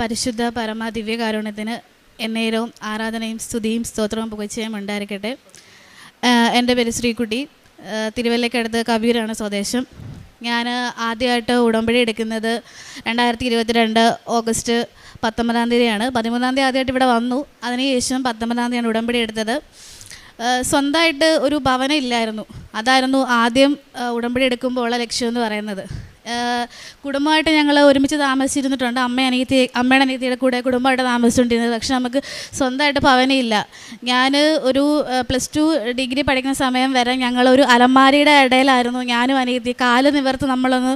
പരിശുദ്ധ പരമ ദിവ്യകാരുണ്യത്തിന് എന്നേരവും ആരാധനയും സ്തുതിയും സ്തോത്രവും പുകച്ചയും ഉണ്ടായിരിക്കട്ടെ. എന്റെ പേര് ശ്രീകുട്ടി. തിരുവല്ലയ്ക്കടുത്ത് കബീരാണ് സ്വദേശം. ഞാൻ ആദ്യമായിട്ട് ഉടമ്പടി എടുക്കുന്നത് രണ്ടായിരത്തി ഇരുപത്തിരണ്ട് ഓഗസ്റ്റ് പത്തൊമ്പതാം തീയതിയാണ്. പതിമൂന്നാം തീയതി ആദ്യമായിട്ട് ഇവിടെ വന്നു. അതിനുശേഷം പത്തൊമ്പതാം തീയതിയാണ് ഉടമ്പടി എടുത്തത്. സ്വന്തമായിട്ട് ഒരു ഭവനം ഇല്ലായിരുന്നു. അതായിരുന്നു ആദ്യം ഉടമ്പടി എടുക്കുമ്പോൾ ഉള്ള ലക്ഷ്യം എന്ന് പറയുന്നത്. കുടുംബമായിട്ട് ഞങ്ങൾ ഒരുമിച്ച് താമസിച്ചിരുന്നിട്ടുണ്ട്. അമ്മ അനിയത്തി അമ്മയുടെ അനിയത്തിയുടെ കൂടെ കുടുംബമായിട്ട് താമസിച്ചുകൊണ്ടിരുന്നത്. പക്ഷെ നമുക്ക് സ്വന്തമായിട്ട് പവനയില്ല ഞാൻ ഒരു പ്ലസ് ടു ഡിഗ്രി പഠിക്കുന്ന സമയം വരെ ഞങ്ങളൊരു അലമാരിയുടെ ഇടയിലായിരുന്നു. ഞാനും അനിയത്തി കാൽ നിവർത്ത് നമ്മളൊന്ന്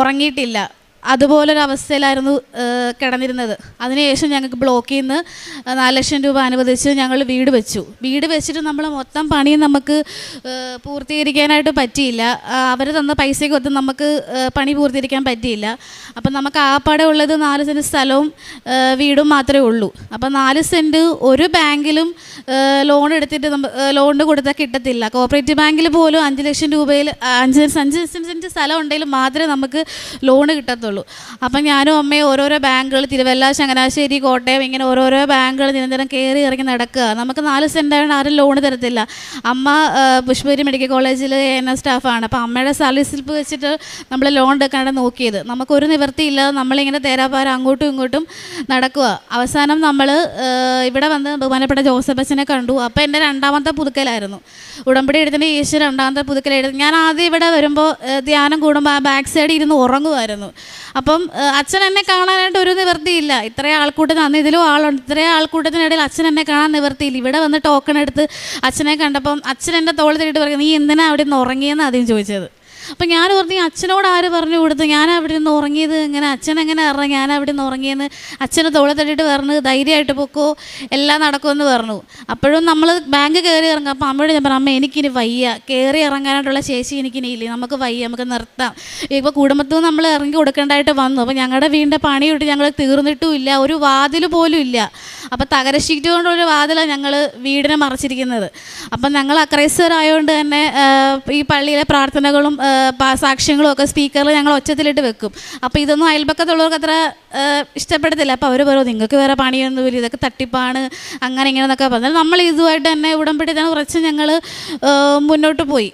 ഉറങ്ങിയിട്ടില്ല. അതുപോലൊരു അവസ്ഥയിലായിരുന്നു ഏഹ്, കിടന്നിരുന്നത് അതിനുശേഷം ഞങ്ങൾക്ക് ബ്ലോക്കിൽ നിന്ന് നാല് ലക്ഷം രൂപ അനുവദിച്ച് ഞങ്ങൾ വീട് വെച്ചു. വീട് വെച്ചിട്ട് നമ്മൾ മൊത്തം പണി നമുക്ക് പൂർത്തീകരിക്കാനായിട്ട് പറ്റിയില്ല. അവർ തന്ന പൈസയ്ക്ക് ഒത്തും നമുക്ക് പണി പൂർത്തീകരിക്കാൻ പറ്റിയില്ല. അപ്പം നമുക്ക് ആപ്പാടെ ഉള്ളത് നാല് സെന്റ് സ്ഥലവും വീടും മാത്രമേ ഉള്ളൂ. അപ്പം നാല് സെന്റ് ഒരു ബാങ്കിലും ലോൺ എടുത്തിട്ട് ലോൺ കൊടുത്താൽ കിട്ടത്തില്ല. കോപ്പറേറ്റീവ് ബാങ്കിൽ പോലും അഞ്ച് ലക്ഷം രൂപയിൽ അഞ്ച് അഞ്ച് സെന്റ് സ്ഥലം ഉണ്ടെങ്കിൽ മാത്രമേ നമുക്ക് ലോൺ കിട്ടത്തുള്ളൂ. അപ്പം ഞാനും അമ്മയും ഓരോരോ ബാങ്കുകൾ തിരുവല്ല ചങ്ങനാശ്ശേരി കോട്ടയം ഇങ്ങനെ ഓരോരോ ബാങ്കുകൾ നിരന്തരം കയറി ഇറങ്ങി നടക്കുക. നമുക്ക് നാല് സെന്റാണ് ആരും ലോൺ തരത്തില്ല. അമ്മ പുഷ്പഗിരി മെഡിക്കൽ കോളേജിൽ എൻ എസ് സ്റ്റാഫാണ് അപ്പം അമ്മയുടെ സാലറി സ്ലിപ്പ് വെച്ചിട്ട് നമ്മൾ ലോൺ എടുക്കാനാണ് നോക്കിയത്. നമുക്കൊരു നിവൃത്തിയില്ലാതെ നമ്മളിങ്ങനെ തേരാപ്പാര അങ്ങോട്ടും ഇങ്ങോട്ടും നടക്കുക. അവസാനം നമ്മൾ ഇവിടെ വന്ന് ബഹുമാനപ്പെട്ട ജോസഫ് അച്ഛനെ കണ്ടു. അപ്പോൾ എന്റെ രണ്ടാമത്തെ പുതുക്കലായിരുന്നു. ഉടമ്പടി എഴുതുന്ന ഈശ്വര രണ്ടാമത്തെ പുതുക്കലെഴുതി ഞാൻ ആദ്യം ഇവിടെ വരുമ്പോൾ ധ്യാനം കൂടുമ്പോൾ ആ ബാക്ക് സൈഡിൽ ഇരുന്ന് ഉറങ്ങുമായിരുന്നു. അപ്പം അച്ഛൻ എന്നെ കാണാനായിട്ട് ഒരു നിവൃത്തിയില്ല. ഇത്രയും ആൾക്കൂട്ടത്തിന് അന്ന് ഇതിലും ആളുണ്ട്. ഇത്രയും ആൾക്കൂട്ടത്തിനിടയിൽ അച്ഛൻ എന്നെ കാണാൻ നിവൃത്തിയില്ല. ഇവിടെ വന്ന് ടോക്കൺ എടുത്ത് അച്ഛനെ കണ്ടപ്പം അച്ഛൻ എന്റെ തോളിൽ തട്ടിയിട്ട് പറയും നീ എന്തിനാ അവിടെ നിന്ന് ഉറങ്ങിയെന്ന് ആദ്യം ചോദിച്ചത്? അപ്പം ഞാൻ ഓർത്തി അച്ഛനോട് ആര് പറഞ്ഞു കൊടുത്തു ഞാൻ അവിടെ നിന്ന് ഉറങ്ങിയത്? ഇങ്ങനെ അച്ഛൻ എങ്ങനെ അറിയാം ഞാൻ അവിടെ നിന്ന് ഉറങ്ങിയെന്ന് അച്ഛന് തോളെ തട്ടിയിട്ട് പറഞ്ഞു ധൈര്യമായിട്ട് പൊക്കോ എല്ലാം നടക്കുമെന്ന് പറഞ്ഞു. അപ്പോഴും നമ്മൾ ബാങ്ക് കയറി ഇറങ്ങും. അപ്പം അമ്മയോട് ഞാൻ പറഞ്ഞു അമ്മ എനിക്കിനി വയ്യ. കയറി ഇറങ്ങാനായിട്ടുള്ള ശേഷി എനിക്കിനി ഇല്ല. നമുക്ക് വയ്യ നമുക്ക് നിർത്താം. ഇപ്പോൾ കുടുംബത്തിൽ നിന്ന് നമ്മൾ ഇറങ്ങി കൊടുക്കേണ്ടതായിട്ട് വന്നു. അപ്പോൾ ഞങ്ങളുടെ വീടിന്റെ പണി വിട്ട് ഞങ്ങൾ തീർന്നിട്ടും ഇല്ല. ഒരു വാതിൽ പോലും ഇല്ല. അപ്പോൾ തകര ഷീറ്റ് കൊണ്ടൊരു വാതിലാണ് ഞങ്ങൾ വീടിനെ മറച്ചിരിക്കുന്നത്. അപ്പം ഞങ്ങൾ അക്രൈസ്തരായതുകൊണ്ട് തന്നെ ഈ പള്ളിയിലെ പ്രാർത്ഥനകളും സാക്ഷ്യങ്ങളും ഒക്കെ സ്പീക്കറിൽ ഞങ്ങൾ ഒച്ചത്തിലിട്ട് വെക്കും. അപ്പോൾ ഇതൊന്നും അയൽപക്കത്തുള്ളവർക്ക് അത്ര ഇഷ്ടപ്പെടത്തില്ല. അപ്പോൾ അവർ പറയും നിങ്ങൾക്ക് വേറെ പണിയൊന്നുമില്ല ഇതൊക്കെ തട്ടിപ്പാണ്. അങ്ങനെ ഇങ്ങനെ എന്നൊക്കെ പറഞ്ഞാൽ നമ്മൾ ഇതുമായിട്ട് തന്നെ ഉടമ്പടി തന്നെ കുറച്ച് ഞങ്ങൾ മുന്നോട്ട് പോയി.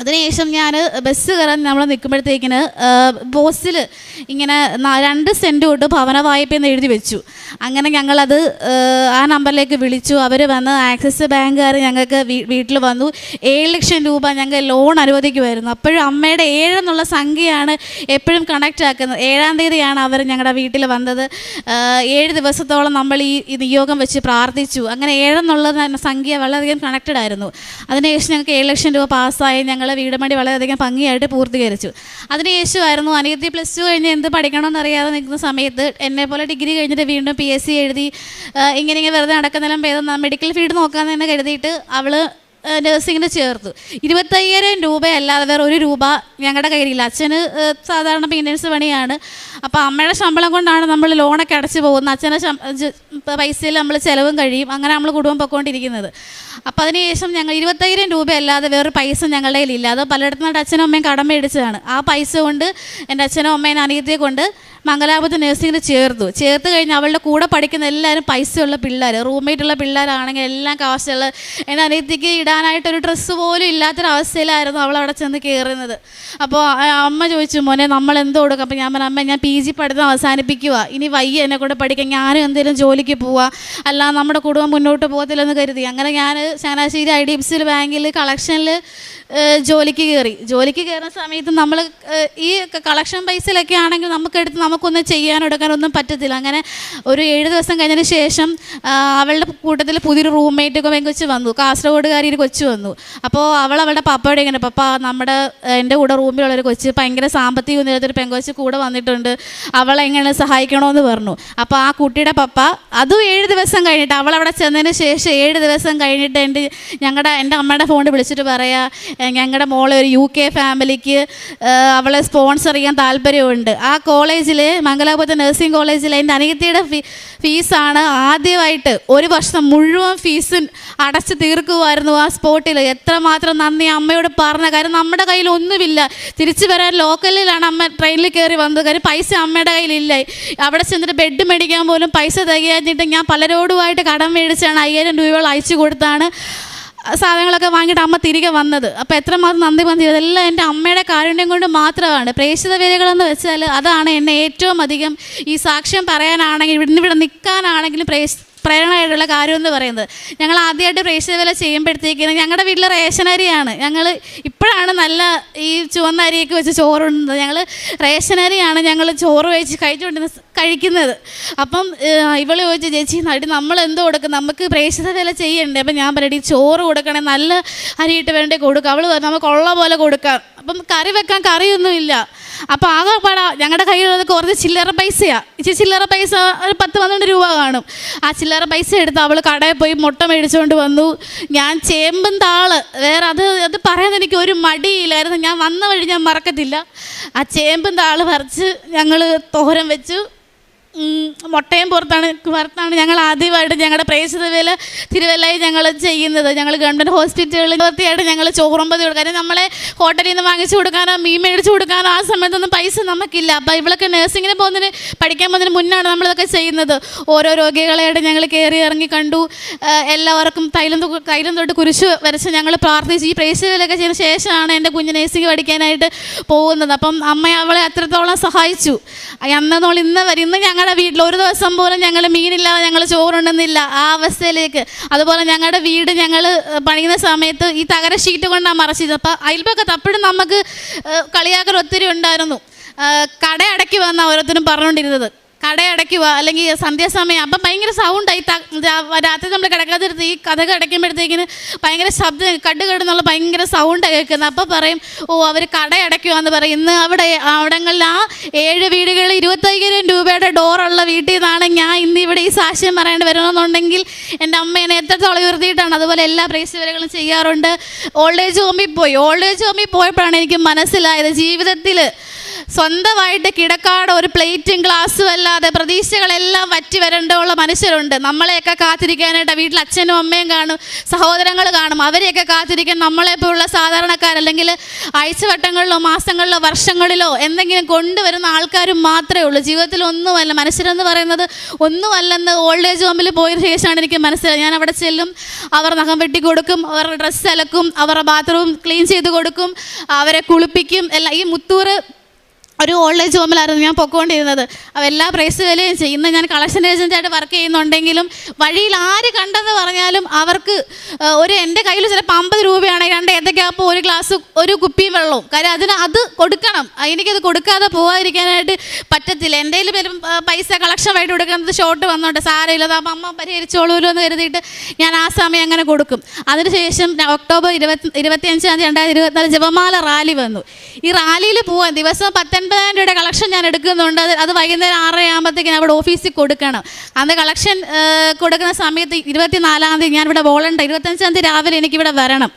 അതിനുശേഷം ഞാൻ ബസ് കയറാൻ നമ്മൾ നിൽക്കുമ്പോഴത്തേക്കിന് ബോസിൽ ഇങ്ങനെ രണ്ട് സെന്റ് തൊട്ട് ഭവന വായ്പ എന്ന് എഴുതി വെച്ചു. അങ്ങനെ ഞങ്ങളത് ആ നമ്പറിലേക്ക് വിളിച്ചു. അവർ വന്ന് ആക്സിസ് ബാങ്കുകാർ ഞങ്ങൾക്ക് വീട്ടിൽ വന്നു. ഏഴ് ലക്ഷം രൂപ ഞങ്ങൾക്ക് ലോൺ അനുവദിക്കുമായിരുന്നു. അപ്പോഴും അമ്മയുടെ ഏഴെന്നുള്ള സംഖ്യയാണ് എപ്പോഴും കണക്റ്റ് ആക്കുന്നത്. ഏഴാം തീയതിയാണ് അവർ ഞങ്ങളുടെ വീട്ടിൽ വന്നത്. ഏഴ് ദിവസത്തോളം നമ്മൾ ഈ നിയോഗം വെച്ച് പ്രാർത്ഥിച്ചു. അങ്ങനെ ഏഴെന്നുള്ള സംഖ്യ വളരെയധികം കണക്റ്റഡ് ആയിരുന്നു. അതിനുശേഷം ഞങ്ങൾക്ക് ഏഴ് ലക്ഷം രൂപ പാസ്സായി ഞങ്ങൾ വീട് പണി വളരെയധികം ഭംഗിയായിട്ട് പൂർത്തീകരിച്ചു. അതിന് യേശുവായിരുന്നു അനിയത്തി പ്ലസ് ടു കഴിഞ്ഞ് എന്ത് പഠിക്കണമെന്ന് അറിയാതെ നിൽക്കുന്ന സമയത്ത് എന്നെ പോലെ ഡിഗ്രി കഴിഞ്ഞിട്ട് വീണ്ടും പി എസ് സി എഴുതി ഇങ്ങനെ ഇങ്ങനെ വെറുതെ നടക്കുന്നതിലും ഭേദം മെഡിക്കൽ ഫീൽഡ് നോക്കാൻ തന്നെ കരുതിയിട്ട് അവൾ നഴ്സിങ്ങിന് ചേർത്തു. ഇരുപത്തയ്യായിരം രൂപയല്ലാതെ വേറെ ഒരു രൂപ ഞങ്ങളുടെ കയ്യിലില്ല. അച്ഛന് സാധാരണ മെയിന്റനൻസ് പണിയാണ്. അപ്പോൾ അമ്മയുടെ ശമ്പളം കൊണ്ടാണ് നമ്മൾ ലോണൊക്കെ അടച്ചു പോകുന്നത്. അച്ഛനെ പൈസയിൽ നമ്മൾ ചിലവും കഴിയും. അങ്ങനെ നമ്മൾ കുടുംബം പൊയ്ക്കൊണ്ടിരിക്കുന്നത് അപ്പോൾ അതിനുശേഷം ഞങ്ങൾ ഇരുപത്തയ്യായിരം രൂപ അല്ലാതെ വേറെ പൈസ ഞങ്ങളുടെ കയ്യിലില്ല. അത് പലയിടത്തുനിന്നായിട്ട് അച്ഛനും അമ്മയും കടം മേടിച്ചതാണ്. ആ പൈസ കൊണ്ട് എന്റെ അച്ഛനും അമ്മയും അനിയത്തിയെ കൊണ്ട് മംഗലാപുരത്ത് നഴ്സിംഗിന് ചേർത്തു. ചേർത്ത് കഴിഞ്ഞ് അവളുടെ കൂടെ പഠിക്കുന്ന എല്ലാവരും പൈസയുള്ള പിള്ളേർ റൂംമേറ്റുള്ള പിള്ളേരാണെങ്കിൽ എല്ലാം കാശുള്ള എന്റെ അനിയത്തിക്ക് ഇടാനായിട്ടൊരു ഡ്രസ്സ് പോലും ഇല്ലാത്തൊരവസ്ഥയിലായിരുന്നു അവൾ അവിടെ ചെന്ന് കയറുന്നത്. അപ്പോൾ അമ്മ ചോദിച്ചു മോനെ നമ്മൾ എന്തോ കൊടുക്കും? അപ്പോൾ ഞാൻ പറഞ്ഞു അമ്മ ഞാൻ പി ജി പഠിത്തം അവസാനിപ്പിക്കുക ഇനി വയ്യ എന്നെ കൂടെ പഠിക്കാൻ. ഞാനും എന്തെങ്കിലും ജോലിക്ക് പോവാ. അല്ല നമ്മുടെ കുടുംബം മുന്നോട്ട് പോകത്തില്ലെന്ന് കരുതി. അങ്ങനെ ഞാൻ ചങ്ങനാശ്ശേരി ഐ ഡി എഫ് സിയിൽ ബാങ്കിൽ കളക്ഷനിൽ ജോലിക്ക് കയറി ജോലിക്ക് കയറുന്ന സമയത്ത് നമ്മൾ ഈ കളക്ഷൻ പൈസയിലൊക്കെ ആണെങ്കിൽ നമുക്കെടുത്ത് നമുക്കൊന്നും ചെയ്യാനോ എടുക്കാനോ ഒന്നും പറ്റത്തില്ല. അങ്ങനെ ഒരു ഏഴ് ദിവസം കഴിഞ്ഞതിന് ശേഷം അവളുടെ കൂട്ടത്തിൽ പുതിയൊരു റൂംമേറ്റ് ഒക്കെ പെങ്കൊച്ച് വന്നു. കാസർഗോഡുകാരി ഒരു കൊച്ചു വന്നു. അപ്പോൾ അവൾ അവളുടെ പപ്പയോട് ഇങ്ങനെ പപ്പ നമ്മുടെ എന്റെ കൂടെ റൂമിലുള്ളൊരു കൊച്ച് ഭയങ്കര സാമ്പത്തിക ഉന്നതത്തൊരു പെങ്കൊച്ച് കൂടെ വന്നിട്ടുണ്ട്. അവളെങ്ങനെ സഹായിക്കണമെന്ന് പറഞ്ഞു. അപ്പോൾ ആ കുട്ടിയുടെ പപ്പ അതും ഏഴ് ദിവസം കഴിഞ്ഞിട്ട് അവൾ അവിടെ ചെന്നതിന് ശേഷം ഏഴ് ദിവസം കഴിഞ്ഞിട്ട് കഴിഞ്ഞിട്ട് എന്റെ ഞങ്ങളുടെ എന്റെ അമ്മയുടെ ഫോണിൽ വിളിച്ചിട്ട് പറയാം "ഏ, ഞങ്ങളുടെ മോളെ ഒരു യു കെ ഫാമിലിക്ക് അവളെ സ്പോൺസർ ചെയ്യാൻ താല്പര്യമുണ്ട് ആ കോളേജിൽ മംഗലാപുരത്തെ നഴ്സിംഗ് കോളേജിൽ എന്റെ അനിയത്തിയുടെ ഫീ ഫീസാണ് ആദ്യമായിട്ട് ഒരു വർഷം മുഴുവൻ ഫീസ് അടച്ച് തീർക്കുമായിരുന്നു ആ സ്പോട്ടിൽ എത്രമാത്രം നന്ദി അമ്മയോട് പറഞ്ഞ കാര്യം നമ്മുടെ കയ്യിൽ ഒന്നുമില്ല. തിരിച്ചു വരാൻ ലോക്കലിലാണ് അമ്മ ട്രെയിനിൽ കയറി വന്നത്. കാര്യം പൈസ അമ്മയുടെ കയ്യിലില്ല. അവിടെ ചെന്നിട്ട് ബെഡ് മേടിക്കാൻ പോലും പൈസ തികയാഞ്ഞിട്ട് ഞാൻ പലരോടുമായിട്ട് കടം മേടിച്ചാണ് അയ്യായിരം രൂപകൾ അയച്ചു കൊടുത്താണ്. സാധനങ്ങളൊക്കെ വാങ്ങിയിട്ട് അമ്മ തിരികെ വന്നത്. അപ്പോൾ എത്രമാത്രം നന്ദി മന്ദി ഇതെല്ലാം എന്റെ അമ്മയുടെ കാരുണ്യം കൊണ്ട് മാത്രമാണ്. പ്രേക്ഷിത വേദികളെന്ന് വെച്ചാൽ അതാണ് എന്നെ ഏറ്റവും അധികം ഈ സാക്ഷ്യം പറയാനാണെങ്കിൽ ഇവിടുന്ന് ഇവിടെ നിൽക്കാനാണെങ്കിലും പ്രേസ് പ്രേരണയായിട്ടുള്ള കാര്യം എന്ന് പറയുന്നത്. ഞങ്ങൾ ആദ്യമായിട്ട് പ്രേക്ഷിത വില ചെയ്യുമ്പോഴത്തേക്കിനും ഞങ്ങളുടെ വീട്ടിൽ റേഷൻ അരിയാണ്. ഞങ്ങൾ ഇപ്പോഴാണ് നല്ല ഈ ചുവന്ന അരിയൊക്കെ വെച്ച് ചോറുണ്ടുന്നത് ഞങ്ങൾ റേഷൻ അരിയാണ് ഞങ്ങൾ ചോറ് വെച്ച് കഴിച്ചുകൊണ്ടിരുന്ന കഴിക്കുന്നത്. അപ്പം ഇവൾ ചോദിച്ചു ചേച്ചി നടി നമ്മൾ എന്തോ കൊടുക്കും? നമുക്ക് പ്രേക്ഷിത വില ചെയ്യണ്ടേ? അപ്പം ഞാൻ പറയടി ചോറ് കൊടുക്കണേ നല്ല അരിയിട്ട് വേണ്ടേ കൊടുക്കുക അവൾ നമുക്ക് ഉള്ള പോലെ കൊടുക്കാം. അപ്പം കറി വെക്കാൻ കറിയൊന്നുമില്ല. അപ്പോൾ ആകെ പാടാ ഞങ്ങളുടെ കയ്യിലുള്ളത് കുറച്ച് ചില്ലറ പൈസയാണ് ഇച്ചിരി ചില്ലറ പൈസ ഒരു പത്ത് പന്ത്രണ്ട് രൂപ കാണും. ആ ചില്ലറ പൈസ എടുത്ത് അവൾ കടയിൽ പോയി മുട്ട മേടിച്ചുകൊണ്ട് വന്നു. ഞാൻ ചേമ്പും താൾ. വേറെ അത് അത് പറയാൻ എനിക്ക് ഒരു മടിയില്ലായിരുന്നു. ഞാൻ വന്ന വഴി ഞാൻ മറക്കത്തില്ല. ആ ചേമ്പും താൾ പറിച്ച് ഞങ്ങൾ തോരം വെച്ചു. മുട്ടയും പുറത്താണ് പുറത്താണ് ഞങ്ങൾ ആദ്യമായിട്ട് ഞങ്ങളുടെ പ്രേക്ഷിത വേല തിരുവല്ലയിൽ ഞങ്ങൾ ചെയ്യുന്നത്. ഞങ്ങൾ ഗവൺമെന്റ് ഹോസ്പിറ്റലുകളിൽ വൃത്തിയായിട്ട് ഞങ്ങൾ ചോറുമ്പതി കൊടുക്കുക കാര്യം നമ്മളെ ഹോട്ടലിൽ നിന്ന് വാങ്ങിച്ചു കൊടുക്കാനോ മീൻ മേടിച്ചു കൊടുക്കാനോ ആ സമയത്തൊന്നും പൈസ നമുക്കില്ല. അപ്പോൾ ഇവളൊക്കെ നഴ്സിങ്ങിന് പോകുന്നതിന് പഠിക്കാൻ പോകുന്നതിന് മുന്നാണ് നമ്മളിതൊക്കെ ചെയ്യുന്നത്. ഓരോ രോഗികളായിട്ട് ഞങ്ങൾ കയറി ഇറങ്ങി കണ്ടു. എല്ലാവർക്കും തൈലം തൈലം തൊട്ട് കുരിശ് വരച്ച് ഞങ്ങൾ പ്രാർത്ഥിച്ച് ഈ പ്രേക്ഷിത വേലയൊക്കെ ചെയ്ത ശേഷമാണ് എന്റെ കുഞ്ഞ് നഴ്സിംഗ് പഠിക്കാനായിട്ട് പോകുന്നത്. അപ്പം അമ്മ അവളെ അത്രത്തോളം സഹായിച്ചു. അന്നോൾ ഇന്ന് വരെ ഇന്ന് ഞങ്ങളുടെ വീട്ടിൽ ഒരു ദിവസം പോലും ഞങ്ങൾ മീനില്ലാതെ ഞങ്ങൾ ചോറുണ്ടെന്നില്ല ആ അവസ്ഥയിലേക്ക്. അതുപോലെ ഞങ്ങളുടെ വീട് ഞങ്ങൾ പണിയുന്ന സമയത്ത് ഈ തകര ഷീറ്റ് കൊണ്ടാണ് മറച്ചത് അപ്പം അയൽപ്പൊക്കെ അപ്പോഴും നമുക്ക് കളിയാക്കൽ ഒത്തിരി ഉണ്ടായിരുന്നു. കട അടക്കി വന്ന ഓരോരുത്തരും പറഞ്ഞുകൊണ്ടിരുന്നത്. കട അടയ്ക്കുക അല്ലെങ്കിൽ സന്ധ്യാസമയം അപ്പം ഭയങ്കര സൗണ്ടായി രാത്രി നമ്മൾ കിടക്കാതിരുത്ത് ഈ കഥ അടയ്ക്കുമ്പോഴത്തേക്കിന് ഭയങ്കര ശബ്ദം കട് കടുന്നുള്ള ഭയങ്കര സൗണ്ട് കേൾക്കുന്നത്. അപ്പം പറയും ഓ അവർ കട അടയ്ക്കുക എന്ന് പറയും. ഇന്ന് അവിടെ അവിടങ്ങളിൽ ആ ഏഴ് വീടുകളിൽ ഇരുപത്തയ്യായിരം രൂപയുടെ ഡോറുള്ള വീട്ടിൽ നിന്നാണ് ഞാൻ ഇന്ന് ഇവിടെ ഈ സാക്ഷ്യം പറയേണ്ടി വരണമെന്നുണ്ടെങ്കിൽ എന്റെ അമ്മ എന്നെ എത്രത്തോളം ഉയർത്തിയിട്ടാണ് അതുപോലെ എല്ലാ പ്രേക്ഷകരുകളും ചെയ്യാറുണ്ട്. ഓൾഡ് ഏജ് ഹോമിൽ പോയി. ഓൾഡ് ഏജ് ഹോമിൽ പോയപ്പോഴാണ് എനിക്ക് മനസ്സിലായത് ജീവിതത്തിൽ സ്വന്തമായിട്ട് കിടക്കാട് ഒരു പ്ലേറ്റും ഗ്ലാസ്സും അല്ലാതെ പ്രതീക്ഷകളെല്ലാം വറ്റി വരേണ്ടുള്ള മനുഷ്യരുണ്ട്. നമ്മളെയൊക്കെ കാത്തിരിക്കാനായിട്ട് വീട്ടിൽ അച്ഛനും അമ്മയും കാണും സഹോദരങ്ങൾ കാണും. അവരെയൊക്കെ കാത്തിരിക്കാൻ നമ്മളെപ്പോലുള്ള സാധാരണക്കാരല്ലെങ്കിൽ ആഴ്ചവട്ടങ്ങളിലോ മാസങ്ങളിലോ വർഷങ്ങളിലോ എന്തെങ്കിലും കൊണ്ടുവരുന്ന ആൾക്കാരും മാത്രമേ ഉള്ളൂ. ജീവിതത്തിൽ ഒന്നുമല്ല മനുഷ്യരെന്ന് പറയുന്നത് ഒന്നുമല്ലെന്ന് ഓൾഡ് ഏജ് ഹോമിൽ പോയ ശേഷമാണ് എനിക്ക് മനസ്സിലായത്. ഞാൻ അവിടെ ചെല്ലും അവർ നഖം വെട്ടി കൊടുക്കും അവരുടെ ഡ്രസ്സ് അലക്കും അവരുടെ ബാത്റൂം ക്ലീൻ ചെയ്ത് കൊടുക്കും അവരെ കുളിപ്പിക്കും എല്ലാം. ഈ മുത്തൂറ് ഒരു ഓൾഡ് ഹോമിലായിരുന്നു ഞാൻ പൊക്കോണ്ടിരുന്നത്. അപ്പോൾ എല്ലാ പ്രൈസ് വിലയും ചെയ്യുന്നത് ഞാൻ കളക്ഷൻ ഏജന്റായിട്ട് വർക്ക് ചെയ്യുന്നുണ്ടെങ്കിലും വഴിയിൽ ആര് കണ്ടെന്ന് പറഞ്ഞാലും അവർക്ക് ഒരു എന്റെ കയ്യിൽ ചിലപ്പോൾ അമ്പത് രൂപയാണ് രണ്ട് ഏതൊക്കെയാപ്പോൾ ഒരു ഗ്ലാസ് ഒരു കുപ്പിയും വെള്ളവും. കാര്യം അതിന് അത് കൊടുക്കണം. എനിക്കത് കൊടുക്കാതെ പോകാതിരിക്കാനായിട്ട് പറ്റത്തില്ല. എന്റെ കയ്യിൽ വരും കളക്ഷൻ പൈസ കളക്ഷനായിട്ട് കൊടുക്കുന്നത് ഷോർട്ട് വന്നോട്ടെ. സാരമില്ല അപ്പം അമ്മ പരിഹരിച്ചോളൂല്ലോ എന്ന് കരുതിയിട്ട് ഞാൻ ആ സമയം അങ്ങനെ കൊടുക്കും. അതിനുശേഷം ഒക്ടോബർ ഇരുപത്തി ഇരുപത്തിയഞ്ചാം തീയതി രണ്ടായിരത്തി ഇരുപത്തിനാല് ജപമാല റാലി വന്നു. ഈ റാലിയിൽ പോവാൻ ദിവസം പത്തൊൻപതിനായിരം രൂപയുടെ കളക്ഷൻ ഞാൻ എടുക്കുന്നുണ്ട്. അത് അത് വൈകുന്നേരം ആറര ആകുമ്പോഴത്തേക്കും അവിടെ ഓഫീസിൽ കൊടുക്കണം. അന്ന് കളക്ഷൻ കൊടുക്കുന്ന സമയത്ത് ഇരുപത്തിനാലാം തീയതി ഞാൻ ഇവിടെ വോളണ്ടർ ഇരുപത്തഞ്ചാം തീയതി രാവിലെ എനിക്കിവിടെ വരണം.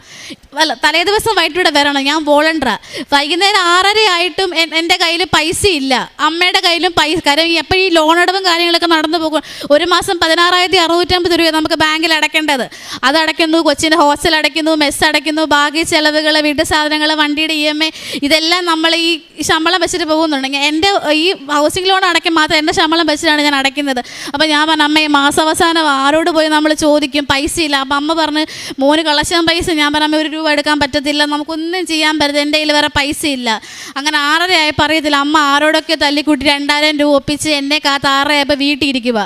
അല്ല തലേ ദിവസം വൈകിട്ട് ഇവിടെ വരണം. ഞാൻ വോളണ്ടറാ വൈകുന്നേരം ആറര ആയിട്ടും എന്റെ കയ്യിൽ പൈസ ഇല്ല. അമ്മയുടെ കയ്യിലും പൈസ കാര്യം എപ്പോഴും ഈ ലോൺ അടവും കാര്യങ്ങളൊക്കെ നടന്നു പോകും. ഒരു മാസം പതിനാറായിരത്തി അറുന്നൂറ്റമ്പത് രൂപ നമുക്ക് ബാങ്കിൽ അടയ്ക്കേണ്ടത് അത് അടയ്ക്കുന്നു കൊച്ചിന്റെ ഹോസ്റ്റൽ അടയ്ക്കുന്നു മെസ്സ് അടയ്ക്കുന്നു ബാക്കി ചെലവുകൾ വീട്ടു സാധനങ്ങൾ വണ്ടിയുടെ ഇ എം ഐ ഇതെല്ലാം നമ്മൾ ഈ ശമ്പളം വെച്ചിട്ട് പോകുന്നുണ്ടെങ്കിൽ എന്റെ ഈ ഹൗസിംഗ് ലോൺ അടയ്ക്കാൻ മാത്രം എന്റെ ശമ്പളം വെച്ചിട്ടാണ് ഞാൻ അടയ്ക്കുന്നത്. അപ്പോൾ ഞാൻ പറഞ്ഞു അമ്മയെ മാസാവസാനം ആരോട് പോയി നമ്മൾ ചോദിക്കും? പൈസ ഇല്ല അപ്പം അമ്മ പറഞ്ഞ് മോന് കളശം പൈസ. ഞാൻ പറഞ്ഞ ഒരു രൂപ എടുക്കാൻ പറ്റത്തില്ല. നമുക്കൊന്നും ചെയ്യാൻ പറ്റില്ല എന്റെ കയ്യിൽ വേറെ പൈസ ഇല്ല അങ്ങനെ ആറരയായി പറയത്തില്ല അമ്മ ആരോടൊക്കെ തല്ലിക്കൂട്ടി രണ്ടായിരം രൂപ ഒപ്പിച്ച് എന്നെ കാത്ത് ആറരയായപ്പോൾ വീട്ടിൽ ഇരിക്കുക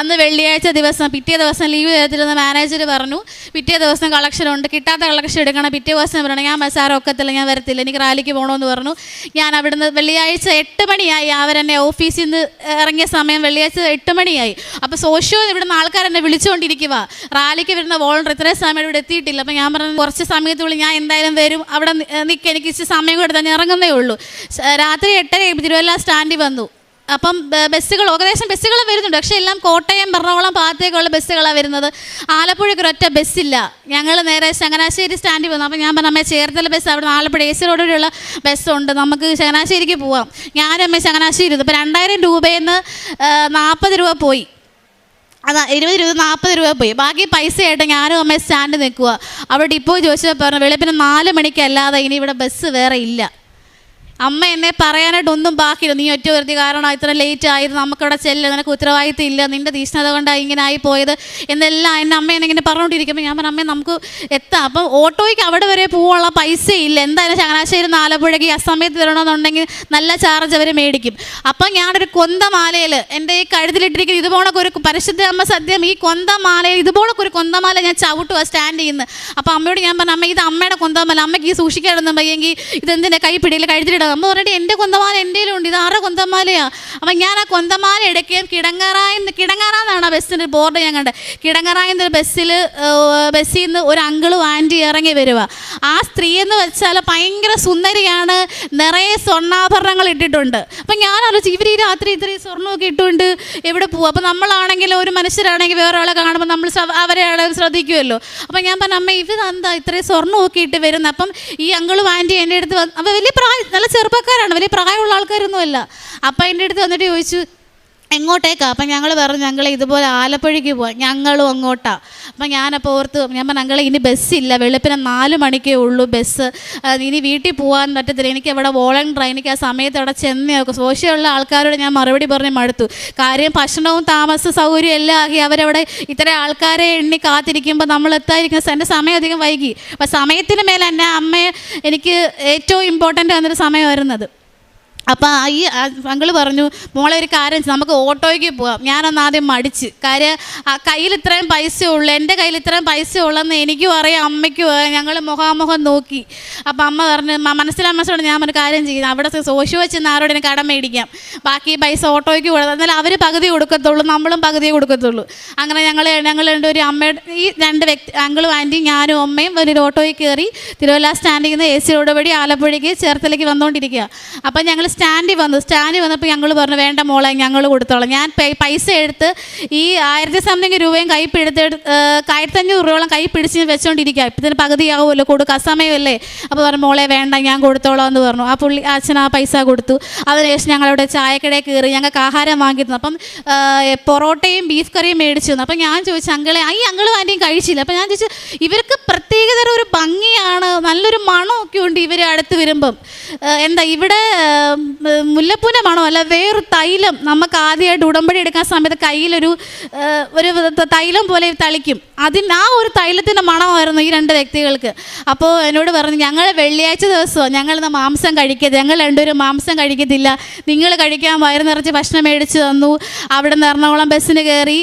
അന്ന് വെള്ളിയാഴ്ച ദിവസം പിറ്റേ ദിവസം ലീവ് തരത്തിലെന്ന് മാനേജർ പറഞ്ഞു. പിറ്റേ ദിവസം കളക്ഷൻ ഉണ്ട്. കിട്ടാത്ത കളക്ഷൻ എടുക്കണം. പിറ്റേ ദിവസം പറഞ്ഞു ഞാൻ സാറ് ഒക്കത്തില്ല ഞാൻ വരത്തില്ല. എനിക്ക് റാലിക്ക് പോകണമെന്ന് പറഞ്ഞു. ഞാൻ അവിടുന്ന് വെള്ളിയാഴ്ച എട്ട് മണിയായി. അവരെന്നെ ഓഫീസിൽ നിന്ന് ഇറങ്ങിയ സമയം വെള്ളിയാഴ്ച എട്ട് മണിയായി. അപ്പോൾ സോഷ്യോ ഇവിടുന്ന് ആൾക്കാർ എന്നെ വിളിച്ചുകൊണ്ടിരിക്കുക റാലിക്ക് വരുന്ന വോളണ്ടർ ഇത്രയും സമയം ഇവിടെ എത്തിയിട്ടില്ല. അപ്പോൾ ഞാൻ പറഞ്ഞു കുറച്ച് സമയത്തുള്ളിൽ ഞാൻ എന്തായാലും വരും. അവിടെ നിൽക്കുക എനിക്ക് ഇച്ചിരി സമയം കൊടുത്താൽ ഞാൻ ഇറങ്ങുന്നേ ഉള്ളൂ. രാത്രി എട്ടര തിരുവല്ല സ്റ്റാൻഡിൽ വന്നു. അപ്പം ബസ്സുകൾ ഏകദേശം ബസ്സുകൾ വരുന്നുണ്ട്. പക്ഷേ എല്ലാം കോട്ടയം എറണാകുളം ഭാഗത്തേക്കുള്ള ബസ്സുകളാണ് വരുന്നത്. ആലപ്പുഴയ്ക്ക് ഒരൊറ്റ ബസ്സില്ല. ഞങ്ങൾ നേരെ ചങ്ങനാശ്ശേരി സ്റ്റാൻഡിൽ വന്നു അപ്പം ഞാൻ പറഞ്ഞു അമ്മേ ചേർത്തല ബസ് അവിടെ ആലപ്പുഴ എ സി റോഡിലുള്ള ബസ്സുണ്ട്. നമുക്ക് ചങ്ങനാശ്ശേരിക്ക് പോവാം. ഞാനും അമ്മ ചങ്ങനാശ്ശേരി ഇപ്പോൾ രണ്ടായിരം രൂപയിൽ നിന്ന് നാൽപ്പത് രൂപ പോയി. അതാ ഇരുപത് രൂപ നാൽപ്പത് രൂപ പോയി. ബാക്കി പൈസയായിട്ട് ഞാനും അമ്മ സ്റ്റാൻഡ് നിൽക്കുക അവിടെ ഇപ്പോൾ ചോദിച്ചപ്പോൾ പറഞ്ഞു വെളുപ്പിന് നാല് മണിക്കല്ലാതെ ഇനി ഇവിടെ ബസ് വേറെ ഇല്ല. അമ്മ എന്നെ പറയാനായിട്ട് ഒന്നും ബാക്കിയില്ല. നീ ഒറ്റ വരുത്തി കാരണം ഇത്ര ലേറ്റ് ആയത് നമുക്കവിടെ ചെല്ല നിനക്ക് ഉത്തരവാദിത്തം ഇല്ല നിന്റെ തീഷ്ണത കൊണ്ടാണ് ഇങ്ങനെ ആയി പോയത് എന്നെല്ലാം എന്റെ അമ്മ എന്നെ ഇങ്ങനെ പറഞ്ഞുകൊണ്ടിരിക്കുമ്പോൾ ഞാൻ പറഞ്ഞു അമ്മേ നമുക്ക് എത്താം. അപ്പം ഓട്ടോയ്ക്ക് അവിടെ വരെ പോകാനുള്ള പൈസ ഇല്ല എന്തായാലും ചങ്ങനാശ്ശേരി നാലപ്പുഴയ്ക്ക് ആ സമയത്ത് തരണമെന്നുണ്ടെങ്കിൽ നല്ല ചാർജ് അവർ മേടിക്കും. അപ്പം ഞാനൊരു കൊന്തമാലയിൽ എന്റെ ഈ കഴുത്തിലിട്ടിരിക്കുന്ന ഇതുപോലൊക്കെ ഒരു പരിശുദ്ധ അമ്മ സദ്യം ഈ കൊന്തമാലയിൽ ഇതുപോലൊക്കെ ഒരു കൊന്തമാല ഞാൻ ചവിട്ടുക സ്റ്റാൻഡ് ചെയ്യുന്നത്. അപ്പം അമ്മയോട് ഞാൻ പറഞ്ഞു അമ്മ ഇത് അമ്മയുടെ കൊന്തമാല അമ്മയ്ക്ക് ഈ സൂക്ഷിക്കാനൊന്നും പയ്യെങ്കിൽ ഇതെന്തിന്റെ കൈപ്പിടിയിൽ പിടിയിൽ കഴുത്തിലിടുക അമ്മ പറഞ്ഞിട്ട് എന്റെ കൊന്തമാല എന്റെ ഉണ്ട് ഇത് ആരുടെ കൊന്തമാലയാ? അപ്പം ഞാൻ ആ കൊന്തമാല എടുക്കുകയും കിടങ്ങറായെന്ന് കിടങ്ങറാന്നാണ് ആ ബസ്സിന്റെ ബോർഡ് ഞാൻ കണ്ടത്. കിടങ്ങറായെന്ന ബസ്സിൽ ബസ്സിൽ നിന്ന് ഒരു അങ്കിളും ആന്റി ഇറങ്ങി വരിക ആ സ്ത്രീ എന്ന് വെച്ചാൽ ഭയങ്കര സുന്ദരിയാണ്. നിറയെ സ്വർണാഭരണങ്ങൾ ഇട്ടിട്ടുണ്ട്. അപ്പം ഞാൻ ആലോചിച്ചു ഇവർ ഈ രാത്രി ഇത്രയും സ്വർണമൊക്കെ ഇട്ടുകൊണ്ട് എവിടെ പോകും അപ്പം നമ്മളാണെങ്കിൽ ഒരു മനുഷ്യരാണെങ്കിൽ വേറെ ആളെ കാണുമ്പോൾ നമ്മൾ അവരെ ശ്രദ്ധിക്കുമല്ലോ അപ്പം ഞാൻ പറഞ്ഞു അമ്മ ഇവർ എന്താ ഇത്രയും സ്വർണമൊക്കെ ഇട്ട് വരുന്നത് അപ്പം ഈ അങ്കിളും ആന്റി എന്റെ അടുത്ത് വന്ന് അപ്പം വലിയ പ്രായം നല്ല ചെറുപ്പക്കാരാണ്. വലിയ പ്രായമുള്ള ആൾക്കാരൊന്നുമല്ല. അപ്പം എന്റെ അടുത്ത് വന്നിട്ട് ചോദിച്ചു എങ്ങോട്ടേക്കാ? അപ്പം ഞങ്ങൾ പറഞ്ഞു ഞങ്ങൾ ഇതുപോലെ ആലപ്പുഴയ്ക്ക് പോവാം. ഞങ്ങളും അങ്ങോട്ടാ. അപ്പം ഞാനപ്പോൾ ഓർത്ത് ഞാൻ പറഞ്ഞു ഞങ്ങൾ ഇനി ബസ്സില്ല വെളുപ്പിനെ നാല് മണിക്കേ ഉള്ളൂ ബസ് ഇനി വീട്ടിൽ പോകാൻ പറ്റത്തില്ല. എനിക്ക് അവിടെ വോളണ്ടർ എനിക്ക് ആ സമയത്ത് അവിടെ ചെന്നേ നോക്കും സോഷ്യലുള്ള ആൾക്കാരോട് ഞാൻ മറുപടി പറഞ്ഞ് മടുത്തു. കാര്യം ഭക്ഷണവും താമസ സൗകര്യവും എല്ലാം ആക്കി അവരവിടെ ഇത്ര ആൾക്കാരെ എണ്ണി കാത്തിരിക്കുമ്പോൾ നമ്മൾ എത്താതിരിക്കുന്ന എന്റെ സമയം അധികം വൈകി. അപ്പം സമയത്തിന് മേലെ എന്റെ അമ്മയെ എനിക്ക് ഏറ്റവും ഇമ്പോർട്ടന്റ് ആകുന്നൊരു സമയം അപ്പം ഈ അങ്കിൾ പറഞ്ഞു മോളെ ഒരു കാര്യം നമുക്ക് ഓട്ടോയ്ക്ക് പോവാം. ഞാനൊന്ന് ആദ്യം മടിച്ച്. കാര്യം കയ്യിൽ ഇത്രയും പൈസ ഉള്ളു എന്റെ കയ്യിൽ ഇത്രയും പൈസ ഉള്ളെന്ന് എനിക്കും അറിയാം അമ്മയ്ക്കും അറിയാം. ഞങ്ങൾ മുഖാമുഖം നോക്കി. അപ്പം അമ്മ പറഞ്ഞു "മ- മനസ്സിലാ മനസ്സിലോട് ഞാൻ ഒരു കാര്യം ചെയ്യുന്നത് അവിടെ സോഷ്യോ വെച്ച് ആരോട് എനിക്ക് കടം മേടിക്കാം. ബാക്കി പൈസ ഓട്ടോയ്ക്ക് കൊടുത്താൽ എന്നാൽ അവർ പകുതി കൊടുക്കത്തുള്ളൂ നമ്മളും പകുതി കൊടുക്കത്തുള്ളൂ. അങ്ങനെ ഞങ്ങൾ ഞങ്ങൾ രണ്ട് ഒരു അമ്മയുടെ ഈ രണ്ട് വ്യക്തി അങ്കിളും ആന്റിയും ഞാനും അമ്മയും ഒരു ഓട്ടോയിൽ കയറി തിരുവല്ല സ്റ്റാൻഡിൽ നിന്ന് എ സി റോഡ് വഴി ആലപ്പുഴയ്ക്ക് ചേർത്തലേക്ക് വന്നുകൊണ്ടിരിക്കുക അപ്പം ഞങ്ങൾ സ്റ്റാൻഡിൽ വന്നു. സ്റ്റാൻഡിൽ വന്നപ്പോൾ ഞങ്ങൾ പറഞ്ഞു വേണ്ട മോളെ ഞങ്ങൾ കൊടുത്തോളാം. ഞാൻ പൈസ എടുത്ത് ഈ ആയിരത്തി സംതിങ് രൂപയും കൈ പിടുത്ത് ആയിരത്തഞ്ഞൂറ് രൂപയോളം കൈ പിടിച്ച് വെച്ചുകൊണ്ടിരിക്കുക ഇപ്പം ഇതിന് പകുതിയാവുമല്ലോ കൊടുക്കുക സമയമല്ലേ അപ്പോൾ പറഞ്ഞു മോളെ വേണ്ട ഞാൻ കൊടുത്തോളാം എന്ന് പറഞ്ഞു. ആ പുള്ളി അച്ഛൻ ആ പൈസ കൊടുത്തു. അതിനുശേഷം ഞങ്ങളവിടെ ചായക്കടയിൽ കയറി ഞങ്ങൾക്ക് ആഹാരം വാങ്ങി തന്നു അപ്പം പൊറോട്ടയും ബീഫ് കറിയും മേടിച്ചു തന്നു. അപ്പം ഞാൻ ചോദിച്ചു അങ്കിളെ ഈ അങ്കിളും ആന്റിയും കഴിച്ചില്ല? അപ്പം ഞാൻ ചോദിച്ചു ഇവർക്ക് പ്രത്യേകതരം ഒരു ഭംഗിയാണ് നല്ലൊരു മണമൊക്കെ ഉണ്ട് ഇവർ അടുത്ത് വരുമ്പം. എന്താ ഇവിടെ ആ, അല്ല വേറൊരു തൈലം നമുക്ക് ആദ്യമായിട്ട് ഉടമ്പടി എടുക്കാൻ സമയത്ത് കയ്യിലൊരു ഒരു തൈലം പോലെ തളിക്കും. അതിന് ആ ഒരു തൈലത്തിന്റെ മണമായിരുന്നു ഈ രണ്ട് വ്യക്തികൾക്ക്. അപ്പോൾ എന്നോട് പറഞ്ഞു ഞങ്ങൾ വെള്ളിയാഴ്ച ദിവസമോ ഞങ്ങൾ ഇന്ന് മാംസം കഴിക്കരുത്. ഞങ്ങൾ രണ്ടുപേരും മാംസം കഴിക്കത്തില്ല. നിങ്ങൾ കഴിക്കാൻ വയറ് നിറച്ച് ഭക്ഷണം മേടിച്ച് തന്നു. അവിടെ നിന്ന് എറണാകുളം ബസ്സിന് കയറി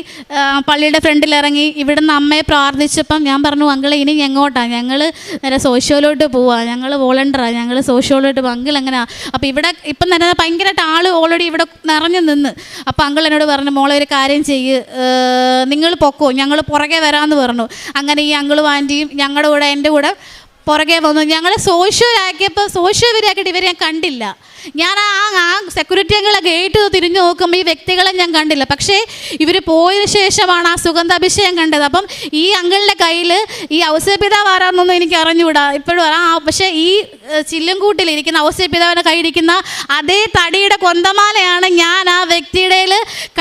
പള്ളിയുടെ ഫ്രണ്ടിൽ ഇറങ്ങി ഇവിടുന്ന് അമ്മയെ പ്രാർത്ഥിച്ചപ്പം ഞാൻ പറഞ്ഞു അങ്കിളെ ഇനി എങ്ങോട്ടാണ് ഞങ്ങൾ നേരെ സോഷ്യോയിലോട്ട് പോവാ. ഞങ്ങൾ വോളണ്ടറാണ് ഞങ്ങൾ സോഷ്യോയിലോട്ട് പോകും അങ്കിൾ എങ്ങനെയാണ് അപ്പോൾ ഇവിടെ ഇപ്പം തന്നെ ഭയങ്കരമായിട്ട് ആൾ ഓൾറെഡി ഇവിടെ നിറഞ്ഞു നിന്ന്. അപ്പോൾ അങ്കിൾ എന്നോട് പറഞ്ഞു മോളെ ഒരു കാര്യം ചെയ്യ്. നിങ്ങൾ പൊക്കോ. ഞങ്ങൾ പുറകെ വരാമെന്ന് പറഞ്ഞു. അങ്ങനെ ഈ അങ്കിളും ആന്റിയും ഞങ്ങളുടെ കൂടെ എന്റെ കൂടെ പുറകെ വന്നു. ഞങ്ങൾ സോഷ്യലാക്കിയപ്പോൾ സോഷ്യവരാക്കിയിട്ട് ഇവരെ ഞാൻ കണ്ടില്ല. ഞാൻ ആ ആ സെക്യൂരിറ്റി അങ്കിളെ ഗേറ്റ് തിരിഞ്ഞു നോക്കുമ്പോൾ ഈ വ്യക്തികളെ ഞാൻ കണ്ടില്ല. പക്ഷേ ഇവർ പോയതിന് ശേഷമാണ് ആ സുഗന്ധാഭിഷേകം കണ്ടത്. അപ്പം ഈ അങ്കിളിന്റെ കയ്യിൽ ഈ ഔസപിതാവ് ആരാന്നൊന്നും എനിക്ക് അറിഞ്ഞുകൂടാ. ഇപ്പോഴും ആ പക്ഷേ ഈ ചില്ലുംകൂട്ടിലിരിക്കുന്ന ഔസപിതാവിന്റെ കയ്യിരിക്കുന്ന അതേ തടിയുടെ കൊന്തമാലയാണ് ഞാൻ ആ വ്യക്തിയുടെ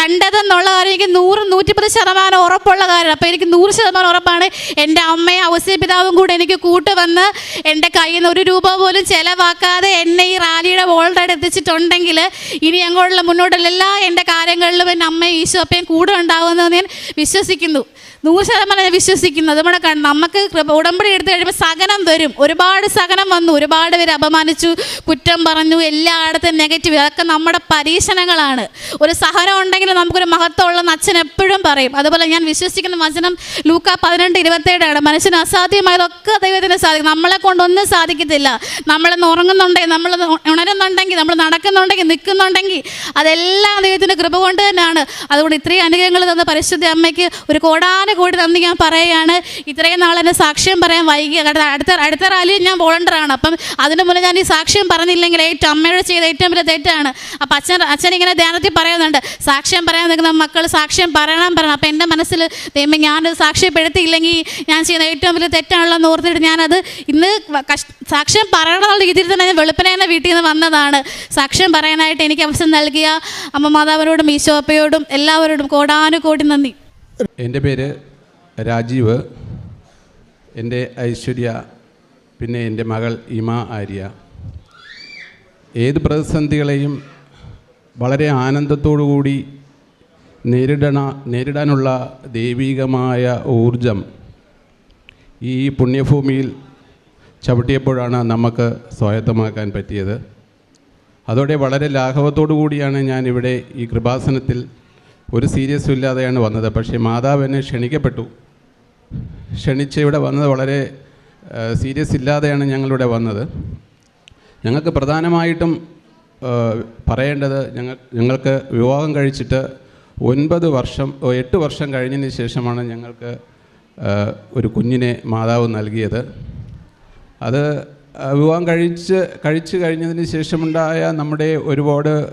കണ്ടതെന്നുള്ള കാര്യം എനിക്ക് നൂറ് നൂറ്റിപ്പത് ശതമാനം ഉറപ്പുള്ള കാര്യം അപ്പോൾ എനിക്ക് നൂറ് ശതമാനം ഉറപ്പാണ് എന്റെ അമ്മയും ഔസപിതാവും കൂടെ എനിക്ക് കൂട്ടുവന്ന് എന്റെ കയ്യിൽ നിന്ന് ഒരു രൂപ പോലും ചിലവാക്കാതെ എന്നെ ഈ റാലിയുടെ വോൾഡായിട്ട് എത്തിച്ചിട്ടുണ്ടെങ്കിൽ ഇനി അങ്ങോട്ടുള്ള മുന്നോട്ടുള്ള എല്ലാ എന്റെ കാര്യങ്ങളിലും എന്റെ അമ്മയും ഈശോപ്പയും കൂടെ ഉണ്ടാകുമെന്ന് ഞാൻ വിശ്വസിക്കുന്നു. നൂറ് ശതമാനം ഞാൻ വിശ്വസിക്കുന്നത്. നമ്മുടെ നമുക്ക് ഉടമ്പടി എടുത്തു കഴിയുമ്പോൾ സഹനം വരും. ഒരുപാട് സഹനം വന്നു ഒരുപാട് പേര് അപമാനിച്ചു കുറ്റം പറഞ്ഞു എല്ലായിടത്തും നെഗറ്റീവ് അതൊക്കെ നമ്മുടെ പരീക്ഷണങ്ങളാണ്. ഒരു സഹനം ഉണ്ടെങ്കിൽ നമുക്കൊരു മഹത്വമുള്ള അച്ഛൻ എപ്പോഴും പറയും. അതുപോലെ ഞാൻ വിശ്വസിക്കുന്ന വചനം ലൂക്ക പതിനെട്ട് ഇരുപത്തേഴാണ് മനുഷ്യന് അസാധ്യമായതൊക്കെ ദൈവത്തിന് സാധിക്കും. നമ്മളെ കൊണ്ടൊന്നും സാധിക്കത്തില്ല. നമ്മൾ ഉറങ്ങുന്നുണ്ടെങ്കിൽ നമ്മൾ ഉണരുന്നുണ്ടെങ്കിൽ നമ്മൾ നടക്കുന്നുണ്ടെങ്കിൽ നിൽക്കുന്നുണ്ടെങ്കിൽ അതെല്ലാം ദൈവത്തിന്റെ കൃപ കൊണ്ട് തന്നെയാണ്. അതുകൊണ്ട് ഇത്രയും അനുഗ്രഹങ്ങൾ തന്ന പരിശുദ്ധ അമ്മയ്ക്ക് ഒരു കോടാന കോടി നന്ദി ഞാൻ പറയുകയാണ്. ഇത്രയും നാൾ എന്നെ സാക്ഷ്യം പറയാൻ വൈകി. അടുത്ത അടുത്ത റാലിയും ഞാൻ വോളണ്ടറാണ് അപ്പം അതിന് മുന്നേ ഞാൻ ഈ സാക്ഷ്യം പറഞ്ഞില്ലെങ്കിൽ ഏറ്റവും അമ്മയോട് ചെയ്ത ഏറ്റവും വലിയ തെറ്റാണ്. അപ്പം അച്ഛൻ അച്ഛൻ ഇങ്ങനെ ധ്യാനത്തിൽ പറയുന്നുണ്ട്. സാക്ഷ്യം പറയാൻ നിൽക്കുന്ന മക്കൾ സാക്ഷ്യം പറയണം പറയണം. അപ്പം എന്റെ മനസ്സിൽ ദൈവം ഞാനൊരു സാക്ഷ്യപ്പെടുത്തിയില്ലെങ്കിൽ ഞാൻ ചെയ്യുന്ന ഏറ്റവും വലിയ തെറ്റാണല്ലോ എന്ന് ഓർത്തിട്ട് ഞാനത് ഇന്ന് സാക്ഷ്യം പറയണമെന്നുള്ള രീതിയിൽ തന്നെ ഞാൻ വെളുപ്പനേനെ വീട്ടിൽ നിന്ന് വന്നതാണ്. സാക്ഷ്യം പറയാനായിട്ട് എനിക്ക് അവസരം നൽകിയ അമ്മ മാതാവിനോടും ഈശോപ്പയോടും എല്ലാവരോടും കോടാനുകോടി നന്ദി. എന്റെ പേര് രാജീവ്. എന്റെ ഐശ്വര്യ പിന്നെ എന്റെ മകൾ ഇമ ആര്യ. ഏത് പ്രതിസന്ധികളെയും വളരെ കൂടി നേരിടണ നേരിടാനുള്ള ദൈവികമായ ഊർജം ഈ പുണ്യഭൂമിയിൽ ചവിട്ടിയപ്പോഴാണ് നമുക്ക് സ്വായത്തമാക്കാൻ പറ്റിയത്. അതോടെ വളരെ ലാഘവത്തോടു കൂടിയാണ് ഞാൻ ഇവിടെ ഈ കൃപാസനത്തിൽ ഒരു സീരിയസും ഇല്ലാതെയാണ് വന്നത്. പക്ഷേ മാതാവ് എന്നെ ക്ഷണിക്കപ്പെട്ടു. ക്ഷണിച്ച് ഇവിടെ വന്നത് വളരെ സീരിയസ് ഇല്ലാതെയാണ് ഞങ്ങളിവിടെ വന്നത്. ഞങ്ങൾക്ക് പ്രധാനമായിട്ടും പറയേണ്ടത് ഞങ്ങൾ ഞങ്ങൾക്ക് വിവാഹം കഴിച്ചിട്ട് ഒൻപത് വർഷം എട്ട് വർഷം കഴിഞ്ഞതിന് ശേഷമാണ് ഞങ്ങൾക്ക് ഒരു കുഞ്ഞിനെ മാതാവ് നൽകിയത്. അത് വിവാഹം കഴിച്ച് കഴിച്ച് കഴിഞ്ഞതിന് ശേഷമുണ്ടായ നമ്മുടെ ഒരുപാട്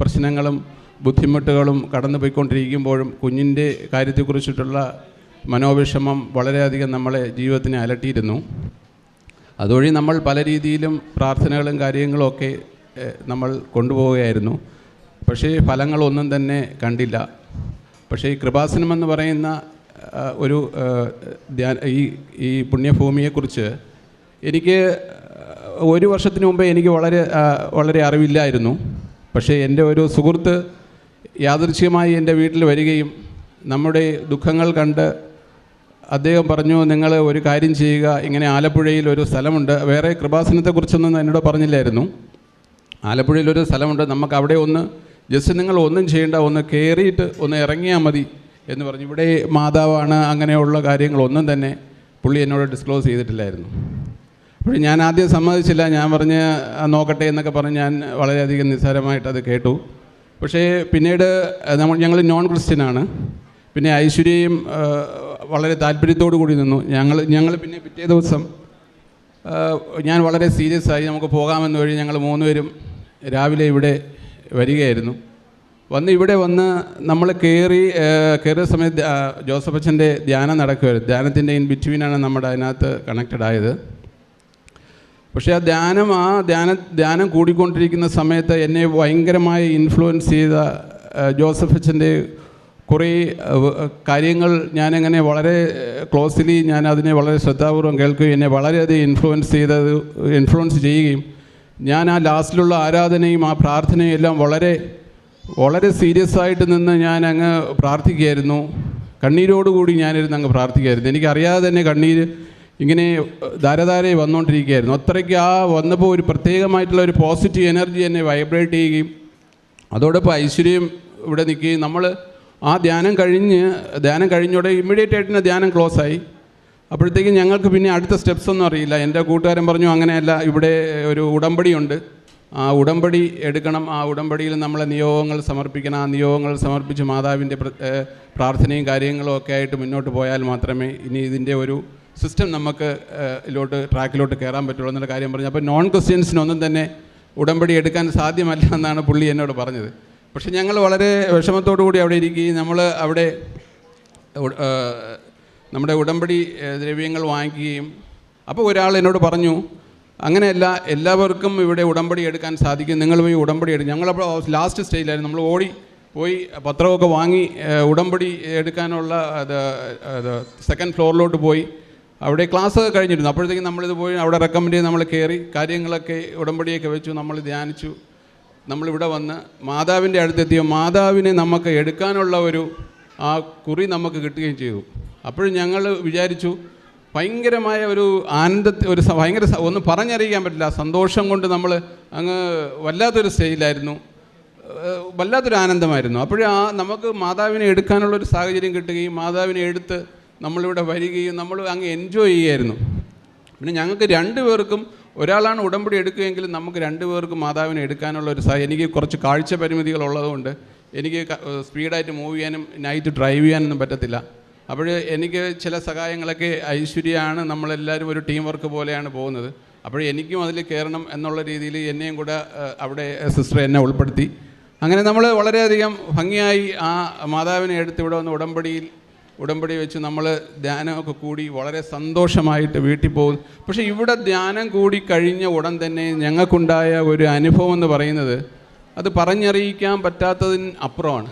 പ്രശ്നങ്ങളും ബുദ്ധിമുട്ടുകളും കടന്നു പോയിക്കൊണ്ടിരിക്കുമ്പോഴും കുഞ്ഞിന്റെ കാര്യത്തെക്കുറിച്ചിട്ടുള്ള മനോവിഷമം വളരെയധികം നമ്മളെ ജീവിതത്തിനെ അലട്ടിയിരുന്നു. അതുവഴി നമ്മൾ പല രീതിയിലും പ്രാർത്ഥനകളും കാര്യങ്ങളും ഒക്കെ നമ്മൾ കൊണ്ടുപോവുകയായിരുന്നു. പക്ഷേ ഫലങ്ങളൊന്നും തന്നെ കണ്ടില്ല. പക്ഷേ ഈ കൃപാസനം എന്ന് പറയുന്ന ഒരു ഈ ഈ പുണ്യഭൂമിയെക്കുറിച്ച് എനിക്ക് ഒരു വർഷത്തിന് മുമ്പേ എനിക്ക് വളരെ വളരെ അറിവില്ലായിരുന്നു. പക്ഷേ എന്റെ ഒരു സുഹൃത്ത് യാദൃച്ഛികമായി എന്റെ വീട്ടിൽ വരികയും നമ്മുടെ ദുഃഖങ്ങൾ കണ്ട് അദ്ദേഹം പറഞ്ഞു നിങ്ങൾ ഒരു കാര്യം ചെയ്യുക. ഇങ്ങനെ ആലപ്പുഴയിൽ ഒരു സ്ഥലമുണ്ട്. വേറെ കൃപാസനത്തെക്കുറിച്ചൊന്നും എന്നോട് പറഞ്ഞില്ലായിരുന്നു. ആലപ്പുഴയിൽ ഒരു സ്ഥലമുണ്ട്. നമുക്ക് അവിടെ ഒന്ന് ജസ്റ്റ് നിങ്ങൾ ഒന്നും ചെയ്യേണ്ട ഒന്ന് കയറിയിട്ട് ഒന്ന് ഇറങ്ങിയാൽ മതി എന്ന് പറഞ്ഞു. ഇവിടെ മാതാവാണ് അങ്ങനെയുള്ള കാര്യങ്ങളൊന്നും തന്നെ പുള്ളി എന്നോട് ഡിസ്ക്ലോസ് ചെയ്തിട്ടില്ലായിരുന്നു. അപ്പോൾ ഞാൻ ആദ്യം സമ്മതിച്ചില്ല. ഞാൻ പറഞ്ഞ് നോക്കട്ടെ എന്നൊക്കെ പറഞ്ഞ് ഞാൻ വളരെയധികം നിസ്സാരമായിട്ട് അത് കേട്ടു. പക്ഷേ പിന്നീട് നമ്മൾ ഞങ്ങൾ നോൺ ക്രിസ്ത്യനാണ് പിന്നെ ഐശ്വര്യയും വളരെ താല്പര്യത്തോടു കൂടി നിന്നു. ഞങ്ങൾ ഞങ്ങൾ പിന്നെ പിറ്റേ ദിവസം ഞാൻ വളരെ സീരിയസ് ആയി നമുക്ക് പോകാമെന്ന് വഴി ഞങ്ങൾ മൂന്നുപേരും രാവിലെ ഇവിടെ വരികയായിരുന്നു. വന്ന് ഇവിടെ വന്ന് നമ്മൾ കയറി കയറിയ സമയത്ത് ജോസഫച്ചന്റെ ധ്യാനം നടക്കുമായിരുന്നു ധ്യാനത്തിന്റെ ഇൻ ബിറ്റ്വീനാണ് നമ്മുടെ അതിനകത്ത് കണക്റ്റഡ് ആയത്. പക്ഷേ ആ ധ്യാനം ആ ധ്യാന ധ്യാനം കൂടിക്കൊണ്ടിരിക്കുന്ന സമയത്ത് എന്നെ ഭയങ്കരമായി ഇൻഫ്ലുവൻസ് ചെയ്ത ആ, ജോസഫ് അച്ഛന്റെ കുറേ കാര്യങ്ങൾ ഞാനങ്ങനെ വളരെ ക്ലോസ്ലി ഞാൻ അതിനെ വളരെ ശ്രദ്ധാപൂർവം കേൾക്കുകയും എന്നെ വളരെയധികം ഇൻഫ്ലുവൻസ് ചെയ്തത് ഇൻഫ്ലുവൻസ് ചെയ്യുകയും ഞാൻ ആ ലാസ്റ്റിലുള്ള ആരാധനയും ആ പ്രാർത്ഥനയും എല്ലാം വളരെ വളരെ സീരിയസ് ആയിട്ട് നിന്ന് ഞാൻ അങ്ങ് പ്രാർത്ഥിക്കുകയായിരുന്നു. കണ്ണീരോടുകൂടി ഞാനിരുന്ന് അങ്ങ് പ്രാർത്ഥിക്കുകയായിരുന്നു. എനിക്കറിയാതെ തന്നെ കണ്ണീര് ഇങ്ങനെ ധാരധാരയെ വന്നുകൊണ്ടിരിക്കുകയായിരുന്നു അത്രയ്ക്ക് ആ വന്നപ്പോൾ ഒരു പ്രത്യേകമായിട്ടുള്ള ഒരു പോസിറ്റീവ് എനർജി എന്നെ വൈബ്രേറ്റ് ചെയ്യുകയും അതോടൊപ്പം ഐശ്വര്യം ഇവിടെ നിൽക്കുകയും നമ്മൾ ആ ധ്യാനം കഴിഞ്ഞ് ധ്യാനം കഴിഞ്ഞോടെ ഇമ്മീഡിയറ്റ് ആയിട്ട് തന്നെ ധ്യാനം ക്ലോസ് ആയി. അപ്പോഴത്തേക്കും ഞങ്ങൾക്ക് പിന്നെ അടുത്ത സ്റ്റെപ്സ് ഒന്നും അറിയില്ല. എന്റെ കൂട്ടുകാരൻ പറഞ്ഞു അങ്ങനെയല്ല ഇവിടെ ഒരു ഉടമ്പടിയുണ്ട്. ആ ഉടമ്പടി എടുക്കണം. ആ ഉടമ്പടിയിൽ നമ്മളെ നിയോഗങ്ങൾ സമർപ്പിക്കണം. ആ നിയോഗങ്ങൾ സമർപ്പിച്ച് മാതാവിന്റെ പ്രാർത്ഥനയും കാര്യങ്ങളും ഒക്കെ ആയിട്ട് മുന്നോട്ട് പോയാൽ മാത്രമേ ഇനി ഇതിന്റെ ഒരു സിസ്റ്റം നമുക്ക് ഇതിലോട്ട് ട്രാക്കിലോട്ട് കയറാൻ പറ്റുള്ളൂ എന്നുള്ള കാര്യം പറഞ്ഞു. അപ്പോൾ നോൺ ക്രിസ്ത്യൻസിനൊന്നും തന്നെ ഉടമ്പടി എടുക്കാൻ സാധ്യമല്ല എന്നാണ് പുള്ളി എന്നോട് പറഞ്ഞത്. പക്ഷേ ഞങ്ങൾ വളരെ വിഷമത്തോടു കൂടി അവിടെ ഇരിക്കുകയും നമ്മൾ അവിടെ നമ്മുടെ ഉടമ്പടി ദ്രവ്യങ്ങൾ വാങ്ങിക്കുകയും അപ്പോൾ ഒരാൾ എന്നോട് പറഞ്ഞു അങ്ങനെയല്ല എല്ലാവർക്കും ഇവിടെ ഉടമ്പടി എടുക്കാൻ സാധിക്കും. നിങ്ങൾ പോയി ഉടമ്പടി എടുക്കും ഞങ്ങളപ്പോൾ ലാസ്റ്റ് സ്റ്റേജിലായിരുന്നു നമ്മൾ ഓടി പോയി പത്രമൊക്കെ വാങ്ങി ഉടമ്പടി എടുക്കാനുള്ള സെക്കൻഡ് ഫ്ലോറിലോട്ട് പോയി. അവിടെ ക്ലാസ് കഴിഞ്ഞിരുന്നു. അപ്പോഴത്തേക്കും നമ്മളിത് പോയി അവിടെ റെക്കമെൻഡ് ചെയ്ത് നമ്മൾ കയറി കാര്യങ്ങളൊക്കെ ഉടമ്പടിയൊക്കെ വെച്ചു നമ്മൾ ധ്യാനിച്ചു. നമ്മളിവിടെ വന്ന് മാതാവിന്റെ അടുത്തെത്തിയ മാതാവിനെ നമുക്ക് എടുക്കാനുള്ള ഒരു ആ കുറി നമുക്ക് കിട്ടുകയും ചെയ്തു. അപ്പോഴും ഞങ്ങൾ വിചാരിച്ചു ഭയങ്കരമായ ഒരു ആനന്ദ ഒരു ഭയങ്കര ഒന്നും പറഞ്ഞറിയിക്കാൻ പറ്റില്ല. സന്തോഷം കൊണ്ട് നമ്മൾ അങ്ങ് വല്ലാത്തൊരു സ്റ്റേജിലായിരുന്നു. വല്ലാത്തൊരു ആനന്ദമായിരുന്നു. അപ്പോഴേ ആ നമുക്ക് മാതാവിനെ എടുക്കാനുള്ളൊരു സാഹചര്യം കിട്ടുകയും മാതാവിനെ എടുത്ത് നമ്മളിവിടെ വരികയും നമ്മൾ അങ്ങ് എൻജോയ് ചെയ്യുമായിരുന്നു പിന്നെ ഞങ്ങൾക്ക് രണ്ടു പേർക്കും ഒരാളാണ് ഉടമ്പടി എടുക്കുകയെങ്കിലും നമുക്ക് രണ്ടുപേർക്കും മാതാവിനെ എടുക്കാനുള്ള ഒരു സാഹചര്യം എനിക്ക് കുറച്ച് കാഴ്ച പരിമിതികൾ ഉള്ളതുകൊണ്ട് എനിക്ക് സ്പീഡായിട്ട് മൂവ് ചെയ്യാനും നൈറ്റ് ഡ്രൈവ് ചെയ്യാനൊന്നും പറ്റത്തില്ല. അപ്പോൾ എനിക്ക് ചില സഹായങ്ങളൊക്കെ ഐശ്വര്യമാണ് നമ്മളെല്ലാവരും ഒരു ടീം വർക്ക് പോലെയാണ് പോകുന്നത്. അപ്പോൾ എനിക്കും അതിൽ കയറണം എന്നുള്ള രീതിയിൽ എന്നെയും കൂടെ അവിടെ സിസ്റ്റർ എന്നെ ഉൾപ്പെടുത്തി. അങ്ങനെ നമ്മൾ വളരെയധികം ഭംഗിയായി ആ മാതാവിനെ എടുത്ത് ഇവിടെ വന്ന് ഉടമ്പടിയിൽ ഉടമ്പടി വെച്ച് നമ്മൾ ധ്യാനമൊക്കെ കൂടി വളരെ സന്തോഷമായിട്ട് വീട്ടിൽ പോകും. പക്ഷേ ഇവിടെ ധ്യാനം കൂടി കഴിഞ്ഞ ഉടൻ തന്നെ ഞങ്ങൾക്കുണ്ടായ ഒരു അനുഭവം എന്ന് പറയുന്നത് അത് പറഞ്ഞറിയിക്കാൻ പറ്റാത്തതിന് അപ്പുറമാണ്.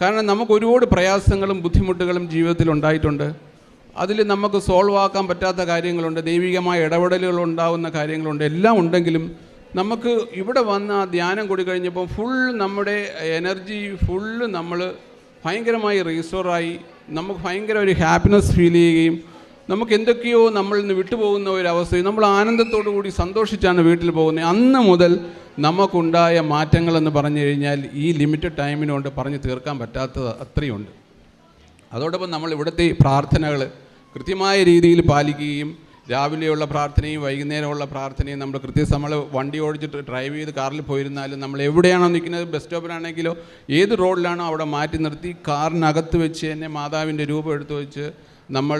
കാരണം നമുക്ക് ഒരുപാട് പ്രയാസങ്ങളും ബുദ്ധിമുട്ടുകളും ജീവിതത്തിൽ ഉണ്ടായിട്ടുണ്ട്. അതിൽ നമുക്ക് സോൾവ് ആക്കാൻ പറ്റാത്ത കാര്യങ്ങളുണ്ട് ദൈവികമായ ഇടപെടലുകൾ ഉണ്ടാകുന്ന കാര്യങ്ങളുണ്ട് എല്ലാം ഉണ്ടെങ്കിലും നമുക്ക് ഇവിടെ വന്ന് ആ ധ്യാനം കൂടി കഴിഞ്ഞപ്പോൾ ഫുൾ നമ്മുടെ എനർജി ഫുള്ള് നമ്മൾ ഭയങ്കരമായി റീസ്റ്റോറായി നമുക്ക് ഭയങ്കര ഒരു ഹാപ്പിനെസ് ഫീൽ ചെയ്യുകയും നമുക്ക് എന്തൊക്കെയോ നമ്മളിൽ നിന്ന് വിട്ടുപോകുന്ന ഒരു അവസ്ഥയും നമ്മൾ ആനന്ദത്തോടു കൂടി സന്തോഷിച്ചാണ് വീട്ടിൽ പോകുന്നത്. അന്ന് മുതൽ നമുക്കുണ്ടായ മാറ്റങ്ങളെന്ന് പറഞ്ഞു കഴിഞ്ഞാൽ ഈ ലിമിറ്റഡ് ടൈമിനുകൊണ്ട് പറഞ്ഞു തീർക്കാൻ പറ്റാത്തത് അത്രയുണ്ട്. അതോടൊപ്പം നമ്മൾ ഇവിടുത്തെ പ്രാർത്ഥനകൾ കൃത്യമായ രീതിയിൽ പാലിക്കുകയും രാവിലെയുള്ള പ്രാർത്ഥനയും വൈകുന്നേരമുള്ള പ്രാർത്ഥനയും നമ്മൾ കൃത്യം നമ്മൾ വണ്ടി ഓടിച്ചിട്ട് ഡ്രൈവ് ചെയ്ത് കാറിൽ പോയിരുന്നാലും നമ്മൾ എവിടെയാണോ നിൽക്കുന്നത് ബസ് സ്റ്റോപ്പിലാണെങ്കിലോ ഏത് റോഡിലാണോ അവിടെ മാറ്റി നിർത്തി കാറിനകത്ത് വെച്ച് തന്നെ മാതാവിന്റെ രൂപം എടുത്തു വെച്ച് നമ്മൾ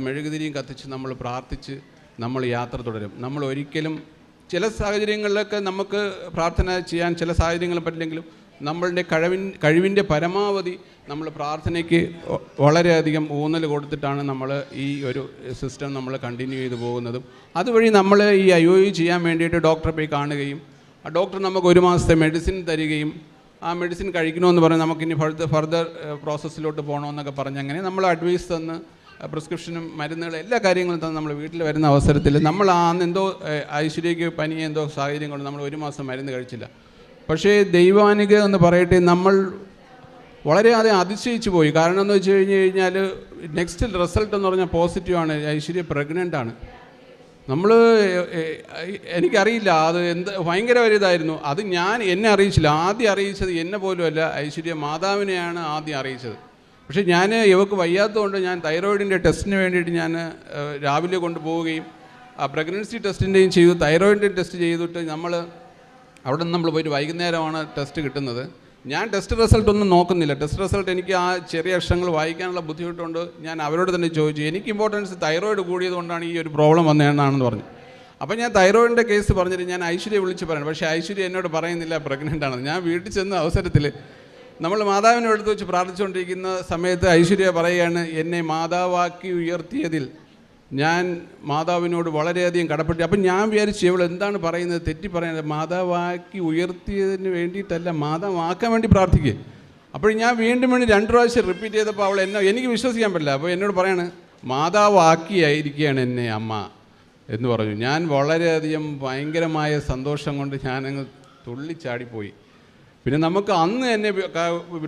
മെഴുകുതിരിയും കത്തിച്ച് നമ്മൾ പ്രാർത്ഥിച്ച് നമ്മൾ യാത്ര തുടരും. നമ്മൾ ഒരിക്കലും ചില സാഹചര്യങ്ങളിലൊക്കെ നമുക്ക് പ്രാർത്ഥന ചെയ്യാൻ ചില സാഹചര്യങ്ങൾ പറ്റില്ലെങ്കിലും നമ്മളുടെ കഴിവിൻ കഴിവിന്റെ പരമാവധി നമ്മൾ പ്രാർത്ഥനയ്ക്ക് വളരെയധികം ഊന്നൽ കൊടുത്തിട്ടാണ് നമ്മൾ ഈ ഒരു സിസ്റ്റം നമ്മൾ കണ്ടിന്യൂ ചെയ്തു പോകുന്നതും. അതുവഴി നമ്മൾ ഈ ഐ ഒ ചെയ്യാൻ വേണ്ടിയിട്ട് ഡോക്ടറെ പോയി കാണുകയും ആ ഡോക്ടർ നമുക്ക് ഒരു മാസത്തെ മെഡിസിൻ തരികയും ആ മെഡിസിൻ കഴിക്കണമെന്ന് പറഞ്ഞ് നമുക്കിനി ഫർദർ ഫർദർ പ്രോസസ്സിലോട്ട് പോകണമെന്നൊക്കെ പറഞ്ഞ് അങ്ങനെ നമ്മൾ അഡ്വൈസ് തന്ന് പ്രിസ്ക്രിപ്ഷനും മരുന്നുകളും എല്ലാ കാര്യങ്ങളും തന്നെ നമ്മൾ വീട്ടിൽ വരുന്ന അവസരത്തിൽ നമ്മൾ ആ എന്തോ ഐശ്വര്യയ്ക്ക് പനി എന്തോ സാഹചര്യം കൊണ്ട് നമ്മൾ ഒരു മാസം മരുന്ന് കഴിച്ചില്ല. പക്ഷേ ദൈവാനുഗ്രഹം എന്ന് പറയട്ടെ നമ്മൾ വളരെയധികം അതിശയിച്ചു പോയി. കാരണം എന്ന് വെച്ച് കഴിഞ്ഞ് കഴിഞ്ഞാൽ നെക്സ്റ്റ് റിസൾട്ട് എന്ന് പറഞ്ഞാൽ പോസിറ്റീവാണ് ഐശ്വര്യ പ്രഗ്നന്റ് ആണ്. നമ്മൾ എനിക്കറിയില്ല അത് എന്ത് ഭയങ്കര ഒരു ഇതായിരുന്നു. അത് ഞാൻ എന്നെ അറിയിച്ചില്ല. ആദ്യം അറിയിച്ചത് എന്നെ പോലുമല്ല ഐശ്വര്യ മാതാവിനെയാണ് ആദ്യം അറിയിച്ചത്. പക്ഷേ ഞാൻ ഇവക്ക് വയ്യാത്തതുകൊണ്ട് ഞാൻ തൈറോയിഡിന്റെ ടെസ്റ്റിന് വേണ്ടിയിട്ട് ഞാൻ രാവിലെ കൊണ്ടുപോവുകയും ആ പ്രഗ്നൻസി ടെസ്റ്റിന്റെയും ചെയ്തു. തൈറോയിഡിന്റെ ടെസ്റ്റ് ചെയ്തിട്ട് നമ്മൾ അവിടെ നിന്ന് നമ്മൾ പോയിട്ട് വൈകുന്നേരമാണ് ടെസ്റ്റ് കിട്ടുന്നത്. ഞാൻ ടെസ്റ്റ് റിസൾട്ട് ഒന്നും നോക്കുന്നില്ല. ടെസ്റ്റ് റിസൾട്ട് എനിക്ക് ആ ചെറിയ അക്ഷരങ്ങൾ വായിക്കാനുള്ള ബുദ്ധിമുട്ടുണ്ട്. ഞാൻ അവരോട് തന്നെ ചോദിച്ചു എനിക്ക് ഇമ്പോർട്ടൻസ് തൈറോയിഡ് കൂടിയതുകൊണ്ടാണ് ഈ ഒരു പ്രോബ്ലം വന്നതെന്നാണെന്ന് പറഞ്ഞു. അപ്പോൾ ഞാൻ തൈറോയിഡിന്റെ കേസ് പറഞ്ഞിട്ട് ഞാൻ ഐശ്വര്യ വിളിച്ച് പറയണം. പക്ഷേ ഐശ്വര്യ എന്നോട് പറയുന്നില്ല പ്രഗ്നന്റ് ആണെന്ന്. ഞാൻ വീട്ടിൽ ചെന്ന അവസരത്തിൽ നമ്മൾ മാതാവിനെ എടുത്ത് വെച്ച് പ്രാർത്ഥിച്ചുകൊണ്ടിരിക്കുന്ന സമയത്ത് ഐശ്വര്യ പറയുകയാണ് എന്നെ മാതാവാക്കി ഉയർത്തിയതിൽ ഞാൻ മാതാവിനോട് വളരെയധികം കടപ്പെട്ടു. അപ്പം ഞാൻ വിചാരിച്ചു ഇവൾ എന്താണ് പറയുന്നത്? തെറ്റി പറയുന്നത്. മാതാവാക്കി ഉയർത്തിയതിന് വേണ്ടിയിട്ടല്ല മാതാവാക്കാൻ വേണ്ടി പ്രാർത്ഥിക്കുക അപ്പോൾ ഞാൻ വീണ്ടും വേണ്ടി രണ്ട് പ്രാവശ്യം റിപ്പീറ്റ് ചെയ്തപ്പോൾ അവൾ എന്നെ എനിക്ക് വിശ്വസിക്കാൻ പറ്റില്ല. അപ്പോൾ എന്നോട് പറയാണ് മാതാവാക്കിയായിരിക്കുകയാണ് എന്നെ അമ്മ എന്ന് പറഞ്ഞു. ഞാൻ വളരെയധികം ഭയങ്കരമായ സന്തോഷം കൊണ്ട് ഞാനങ്ങ് തുള്ളിച്ചാടിപ്പോയി. പിന്നെ നമുക്ക് അന്ന് എന്നെ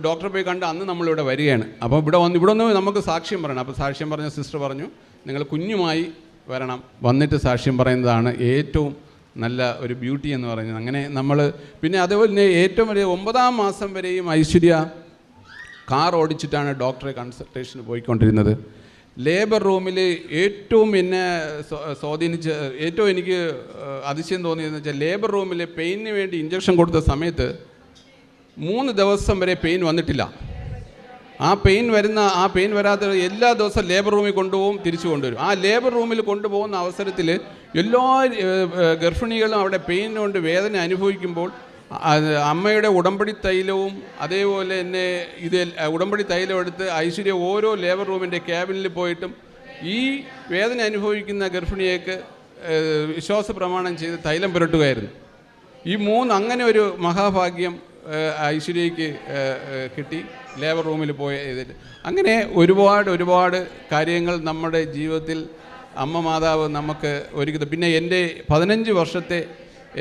ഡോക്ടറെ പോയി കണ്ട് അന്ന് നമ്മളിവിടെ വരികയാണ്. അപ്പോൾ ഇവിടെ വന്ന് ഇവിടെ നമുക്ക് സാക്ഷ്യം പറയണം. അപ്പോൾ സാക്ഷ്യം പറഞ്ഞ സിസ്റ്റർ പറഞ്ഞു നിങ്ങൾ കുഞ്ഞുമായി വരണം. വന്നിട്ട് സാക്ഷ്യം പറയുന്നതാണ് ഏറ്റവും നല്ല ഒരു ബ്യൂട്ടി എന്ന് പറയുന്നത്. അങ്ങനെ നമ്മൾ പിന്നെ അതേപോലെ തന്നെ ഏറ്റവും വലിയ ഒമ്പതാം മാസം വരെയും ഐശ്വര്യ കാർ ഓടിച്ചിട്ടാണ് ഡോക്ടറെ കൺസൾട്ടേഷന് പോയിക്കൊണ്ടിരുന്നത്. ലേബർ റൂമിൽ ഏറ്റവും എന്നെ സ്വാ- സ്വാധീനിച്ച ഏറ്റവും എനിക്ക് അതിശയം തോന്നിയതെന്ന് വെച്ചാൽ ലേബർ റൂമിൽ പെയിനിന് വേണ്ടി ഇഞ്ചക്ഷൻ കൊടുത്ത സമയത്ത് മൂന്ന് ദിവസം വരെ പെയിൻ വന്നിട്ടില്ല. ആ പെയിൻ വരുന്ന ആ പെയിൻ വരാത്ത എല്ലാ ദിവസവും ലേബർ റൂമിൽ കൊണ്ടുപോകും തിരിച്ചു കൊണ്ടുവരും. ആ ലേബർ റൂമിൽ കൊണ്ടുപോകുന്ന അവസരത്തിൽ എല്ലാ ഗർഭിണികളും അവിടെ പെയിൻ കൊണ്ട് വേദന അനുഭവിക്കുമ്പോൾ അമ്മയുടെ ഉടമ്പടി തൈലവും അതേപോലെ തന്നെ ഇത് ഉടമ്പടി തൈലം എടുത്ത് ഐശ്വര്യ ഓരോ ലേബർ റൂമിന്റെ ക്യാബിനിൽ പോയിട്ടും ഈ വേദന അനുഭവിക്കുന്ന ഗർഭിണിയേക്ക് വിശ്വാസ പ്രമാണം ചെയ്ത് തൈലം പുരട്ടുകയായിരുന്നു. ഈ മൂന്ന് അങ്ങനെ ഒരു മഹാഭാഗ്യം ഐശ്വര്യയ്ക്ക് കിട്ടി ലേബർ റൂമിൽ പോയ ഇതിൽ അങ്ങനെ ഒരുപാട് ഒരുപാട് കാര്യങ്ങൾ നമ്മുടെ ജീവിതത്തിൽ അമ്മ മാതാവ് നമുക്ക് ഒരുക്കുന്നത് പിന്നെ എന്റെ പതിനഞ്ച് വർഷത്തെ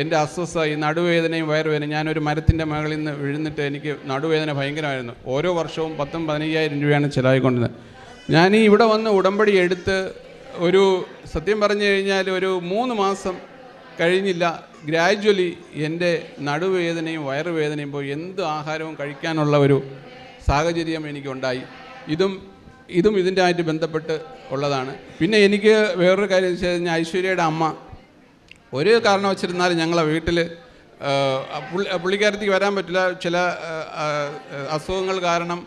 എന്റെ അസ്വസ്ഥ ഈ നടുവേദനയും വയറുവേദനയും ഞാനൊരു മരത്തിന്റെ മകളിൽ നിന്ന് വിഴുന്നിട്ട് എനിക്ക് നടുവേദന ഭയങ്കരമായിരുന്നു. ഓരോ വർഷവും പത്തും പതിനയ്യായിരം രൂപയാണ് ചിലവായിക്കൊണ്ടിരുന്നത്. ഞാൻ ഇവിടെ വന്ന് ഉടമ്പടി എടുത്ത് ഒരു സത്യം പറഞ്ഞു കഴിഞ്ഞാൽ ഒരു മൂന്ന് മാസം കഴിഞ്ഞില്ല. ഗ്രാജ്വലി എന്റെ നടുവേദനയും വയറുവേദനയും പോയി എന്ത് ആഹാരവും കഴിക്കാനുള്ള ഒരു സാഹചര്യം എനിക്കുണ്ടായി. ഇതും ഇതും ഇതിന്റെ ആയിട്ട് ബന്ധപ്പെട്ട് ഉള്ളതാണ്. പിന്നെ എനിക്ക് വേറൊരു കാര്യം വെച്ച് കഴിഞ്ഞാൽ ഐശ്വര്യയുടെ അമ്മ. ഒരു കാരണം വെച്ചിരുന്നാലും ഞങ്ങളെ വീട്ടിൽ പുള്ളിക്കാരത്തേക്ക് വരാൻ പറ്റില്ല. ചില അസുഖങ്ങൾ കാരണം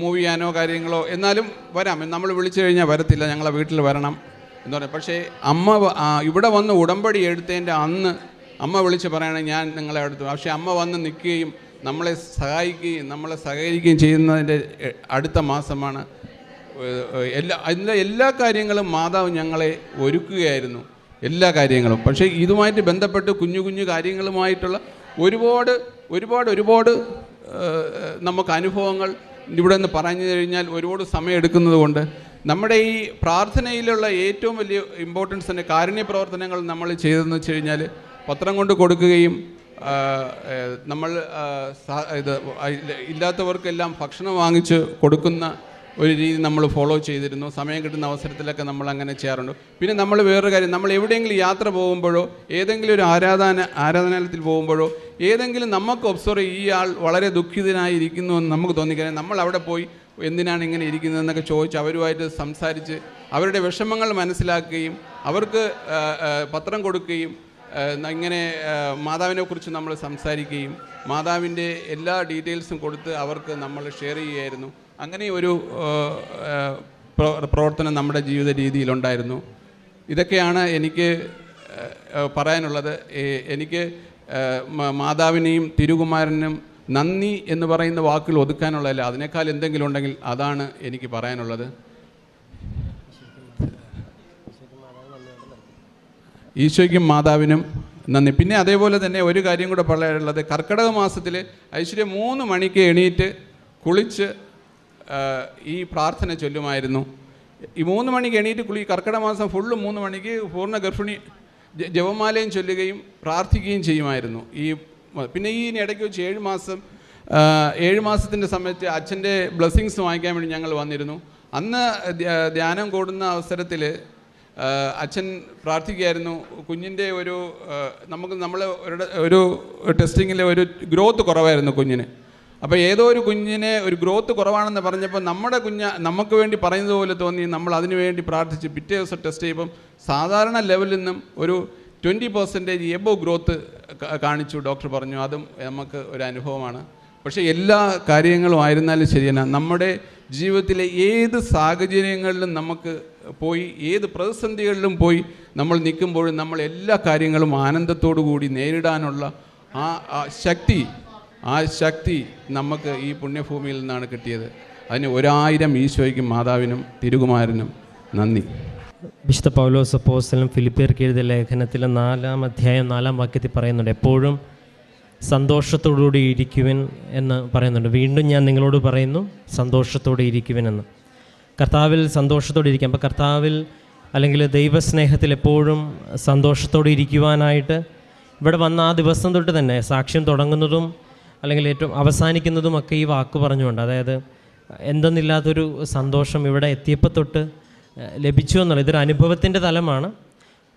മൂവ് ചെയ്യാനോ കാര്യങ്ങളോ എന്നാലും വരാം. നമ്മൾ വിളിച്ചു കഴിഞ്ഞാൽ വരത്തില്ല. ഞങ്ങളെ വീട്ടിൽ വരണം. എന്ന് പറയും. പക്ഷേ അമ്മ ഇവിടെ വന്ന് ഉടമ്പടി എടുത്തതിന്റെ അന്ന് അമ്മ വിളിച്ച് പറയണേ ഞാൻ നിങ്ങളെ അടുത്ത്. പക്ഷേ അമ്മ വന്ന് നിൽക്കുകയും നമ്മളെ സഹായിക്കുകയും നമ്മളെ സഹകരിക്കുകയും ചെയ്യുന്നതിന്റെ അടുത്ത മാസമാണ് എല്ലാ അതിന്റെ എല്ലാ കാര്യങ്ങളും മാതാവ് ഞങ്ങളെ ഒരുക്കുകയായിരുന്നു എല്ലാ കാര്യങ്ങളും. പക്ഷേ ഇതുമായിട്ട് ബന്ധപ്പെട്ട് കുഞ്ഞു കുഞ്ഞു കാര്യങ്ങളുമായിട്ടുള്ള ഒരുപാട് ഒരുപാട് ഒരുപാട് നമുക്ക് അനുഭവങ്ങൾ ഇവിടെ നിന്ന് പറഞ്ഞു കഴിഞ്ഞാൽ ഒരുപാട് സമയം എടുക്കുന്നത് കൊണ്ട് നമ്മുടെ ഈ പ്രാർത്ഥനയിലുള്ള ഏറ്റവും വലിയ ഇമ്പോർട്ടൻസ് തന്നെ കാരുണ്യ പ്രവർത്തനങ്ങൾ നമ്മൾ ചെയ്തതെന്ന് വെച്ച് കഴിഞ്ഞാൽ പത്രം കൊണ്ട് കൊടുക്കുകയും നമ്മൾ ഇത് ഇല്ലാത്തവർക്കെല്ലാം ഭക്ഷണം വാങ്ങിച്ച് കൊടുക്കുന്ന ഒരു രീതി നമ്മൾ ഫോളോ ചെയ്തിരുന്നു. സമയം കിട്ടുന്ന അവസരത്തിലൊക്കെ നമ്മൾ അങ്ങനെ ചെയ്യാറുണ്ട്. പിന്നെ നമ്മൾ വേറൊരു കാര്യം നമ്മൾ എവിടെയെങ്കിലും യാത്ര പോകുമ്പോഴോ ഏതെങ്കിലും ഒരു ആരാധന ആരാധനാലയത്തിൽ പോകുമ്പോഴോ ഏതെങ്കിലും നമുക്ക് ഒബ്സർവ് ഈ ആൾ വളരെ ദുഃഖിതനായിരിക്കുന്നു എന്ന് നമുക്ക് തോന്നിക്കഴിഞ്ഞാൽ നമ്മൾ അവിടെ പോയി എന്തിനാണ് ഇങ്ങനെ ഇരിക്കുന്നതെന്നൊക്കെ ചോദിച്ച് അവരുമായിട്ട് സംസാരിച്ച് അവരുടെ വിഷമങ്ങൾ മനസ്സിലാക്കുകയും അവർക്ക് പത്രം കൊടുക്കുകയും ഇങ്ങനെ മാതാവിനെ കുറിച്ച് നമ്മൾ സംസാരിക്കുകയും മാതാവിന്റെ എല്ലാ ഡീറ്റെയിൽസും കൊടുത്ത് അവർക്ക് നമ്മൾ ഷെയർ ചെയ്യുമായിരുന്നു അങ്ങനെ ഒരു പ്രവർത്തനം നമ്മുടെ ജീവിത രീതിയിലുണ്ടായിരുന്നു. ഇതൊക്കെയാണ് എനിക്ക് പറയാനുള്ളത്. എനിക്ക് മാതാവിനെയും തിരുകുമാരനും നന്ദി എന്ന് പറയുന്ന വാക്കുകൾ ഒതുക്കാനുള്ളതല്ല. അതിനേക്കാൾ എന്തെങ്കിലും ഉണ്ടെങ്കിൽ അതാണ് എനിക്ക് പറയാനുള്ളത്. ഈശോയ്ക്കും മാതാവിനും നന്ദി. പിന്നെ അതേപോലെ തന്നെ ഒരു കാര്യം കൂടെ പറയാനുള്ളത്. കർക്കിടക മാസത്തിൽ ഐശ്വര്യ മൂന്ന് മണിക്ക് എണീറ്റ് കുളിച്ച് ഈ പ്രാർത്ഥന ചൊല്ലുമായിരുന്നു. ഈ മൂന്ന് മണിക്ക് എണീറ്റ് കുളി കർക്കിടക മാസം ഫുള്ള് മൂന്ന് മണിക്ക് പൂർണ ഗർഭിണി ജപമാലയും ചൊല്ലുകയും പ്രാർത്ഥിക്കുകയും ചെയ്യുമായിരുന്നു. ഈ പിന്നെ ഈ ഇടയ്ക്ക് വെച്ച് ഏഴ് മാസം ഏഴ് മാസത്തിന്റെ സമയത്ത് അച്ഛന്റെ ബ്ലെസ്സിങ്സ് വാങ്ങിക്കാൻ വേണ്ടി ഞങ്ങൾ വന്നിരുന്നു. അന്ന് ധ്യാനം കൂടുന്ന അവസരത്തിൽ അച്ഛൻ പ്രാർത്ഥിക്കുകയായിരുന്നു. കുഞ്ഞിന്റെ ഒരു നമുക്ക് നമ്മൾ ഒരു ടെസ്റ്റിങ്ങിലെ ഒരു ഗ്രോത്ത് കുറവായിരുന്നു കുഞ്ഞിന്. അപ്പോൾ ഏതോ ഒരു കുഞ്ഞിനെ ഒരു ഗ്രോത്ത് കുറവാണെന്ന് പറഞ്ഞപ്പോൾ നമ്മുടെ കുഞ്ഞ നമുക്ക് വേണ്ടി പറയുന്നത് പോലെ തോന്നി. നമ്മൾ അതിനു വേണ്ടി പ്രാർത്ഥിച്ച് പിറ്റേ ദിവസം ടെസ്റ്റ് ചെയ്യുമ്പം സാധാരണ ലെവലിൽ നിന്നും ഒരു ട്വന്റി പെർസെന്റേജ് എബോ ഗ്രോത്ത് കാണിച്ചു ഡോക്ടർ പറഞ്ഞു. അതും നമുക്ക് ഒരു അനുഭവമാണ്. പക്ഷേ എല്ലാ കാര്യങ്ങളും ആയിരുന്നാലും ശരിയാണ് നമ്മുടെ ജീവിതത്തിലെ ഏത് സാഹചര്യങ്ങളിലും നമുക്ക് പോയി ഏത് പ്രതിസന്ധികളിലും പോയി നമ്മൾ നിൽക്കുമ്പോഴും നമ്മൾ എല്ലാ കാര്യങ്ങളും ആനന്ദത്തോടു കൂടി നേരിടാനുള്ള ആ ശക്തി ആ ശക്തി നമുക്ക് ഈ പുണ്യഭൂമിയിൽ നിന്നാണ് കിട്ടിയത്. അതിന് ഒരായിരം ഈശോയ്ക്കും മാതാവിനും തിരുകുമാരനും നന്ദി. വിശുദ്ധ പൗലോസ് അപ്പോസ്റ്റലും ഫിലിപ്പിയർക്ക് എഴുതിയ ലേഖനത്തിലെ നാലാം അധ്യായം നാലാം വാക്യത്തിൽ പറയുന്നുണ്ട് എപ്പോഴും സന്തോഷത്തോടുകൂടി ഇരിക്കുവിൻ എന്ന് പറയുന്നുണ്ട്. വീണ്ടും ഞാൻ നിങ്ങളോട് പറയുന്നു സന്തോഷത്തോടെ ഇരിക്കുവിൻ എന്ന്. കർത്താവിൽ സന്തോഷത്തോടെ ഇരിക്കാം. അപ്പോൾ കർത്താവിൽ അല്ലെങ്കിൽ ദൈവസ്നേഹത്തിൽ എപ്പോഴും സന്തോഷത്തോടെ ഇരിക്കുവാനായിട്ട് ഇവിടെ വന്ന ആ ദിവസം തൊട്ട് തന്നെ സാക്ഷ്യം തുടങ്ങുന്നതും അല്ലെങ്കിൽ ഏറ്റവും അവസാനിക്കുന്നതും ഒക്കെ ഈ വാക്ക് പറഞ്ഞുകൊണ്ട് അതായത് എന്തെന്നില്ലാത്തൊരു സന്തോഷം ഇവിടെ എത്തിയപ്പോൾ തൊട്ട് ലഭിച്ചു എന്നുള്ളത് ഇതൊരു അനുഭവത്തിന്റെ തലമാണ്.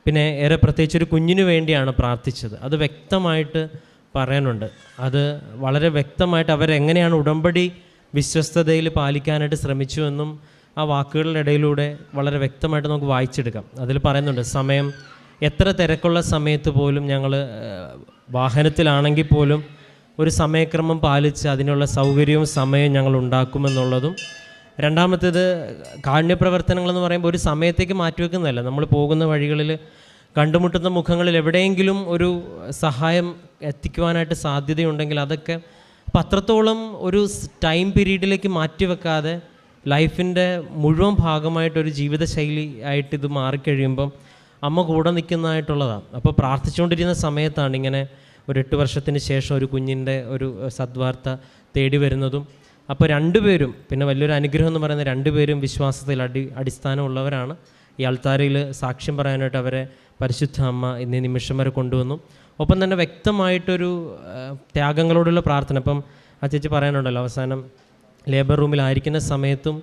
പിന്നെ ഏറെ പ്രത്യേകിച്ച് ഒരു കുഞ്ഞിനു വേണ്ടിയാണ് പ്രാർത്ഥിച്ചത്. അത് വ്യക്തമായിട്ട് പറയാനുണ്ട്. അത് വളരെ വ്യക്തമായിട്ട് അവരെങ്ങനെയാണ് ഉടമ്പടി വിശ്വസ്തതയിൽ പാലിക്കാനായിട്ട് ശ്രമിച്ചു എന്നും ആ വാക്കുകളുടെ ഇടയിലൂടെ വളരെ വ്യക്തമായിട്ട് നമുക്ക് വായിച്ചെടുക്കാം. അതിൽ പറയുന്നുണ്ട് സമയം എത്ര തിരക്കുള്ള സമയത്ത് പോലും ഞങ്ങൾ വാഹനത്തിലാണെങ്കിൽ പോലും ഒരു സമയക്രമം പാലിച്ച് അതിനുള്ള സൗകര്യവും സമയവും ഞങ്ങൾ ഉണ്ടാക്കുമെന്നുള്ളതും രണ്ടാമത്തേത് കാരുണ്യപ്രവർത്തനങ്ങളെന്ന് പറയുമ്പോൾ ഒരു സമയത്തേക്ക് മാറ്റിവെക്കുന്നതല്ല. നമ്മൾ പോകുന്ന വഴികളിൽ കണ്ടുമുട്ടുന്ന മുഖങ്ങളിൽ എവിടെയെങ്കിലും ഒരു സഹായം എത്തിക്കുവാനായിട്ട് സാധ്യതയുണ്ടെങ്കിൽ അതൊക്കെ അപ്പം അത്രത്തോളം ഒരു ടൈം പീരീഡിലേക്ക് മാറ്റിവെക്കാതെ ലൈഫിന്റെ മുഴുവൻ ഭാഗമായിട്ടൊരു ജീവിതശൈലി ആയിട്ട് ഇത് മാറിക്കഴിയുമ്പം അമ്മ കൂടെ നിൽക്കുന്നതായിട്ടുള്ളതാണ്. അപ്പോൾ പ്രാർത്ഥിച്ചുകൊണ്ടിരുന്ന സമയത്താണ് ഇങ്ങനെ ഒരു എട്ട് വർഷത്തിന് ശേഷം ഒരു കുഞ്ഞിന്റെ ഒരു സദ്വാർത്ത തേടി വരുന്നതും അപ്പോൾ രണ്ടുപേരും പിന്നെ വലിയൊരു അനുഗ്രഹം എന്ന് പറയുന്ന രണ്ടുപേരും വിശ്വാസത്തിൽ അടി അടിസ്ഥാനമുള്ളവരാണ്. ഈ അൾത്താരയിൽ സാക്ഷ്യം പറയാനായിട്ട് അവരെ പരിശുദ്ധ അമ്മ ഇന്നീ നിമിഷം വരെ കൊണ്ടുവന്നു. ഒപ്പം തന്നെ വ്യക്തമായിട്ടൊരു ത്യാഗങ്ങളോടുള്ള പ്രാർത്ഥന. ഇപ്പം ആ ചേച്ചി പറയാനുണ്ടല്ലോ അവസാനം ലേബർ റൂമിലായിരിക്കുന്ന സമയത്തും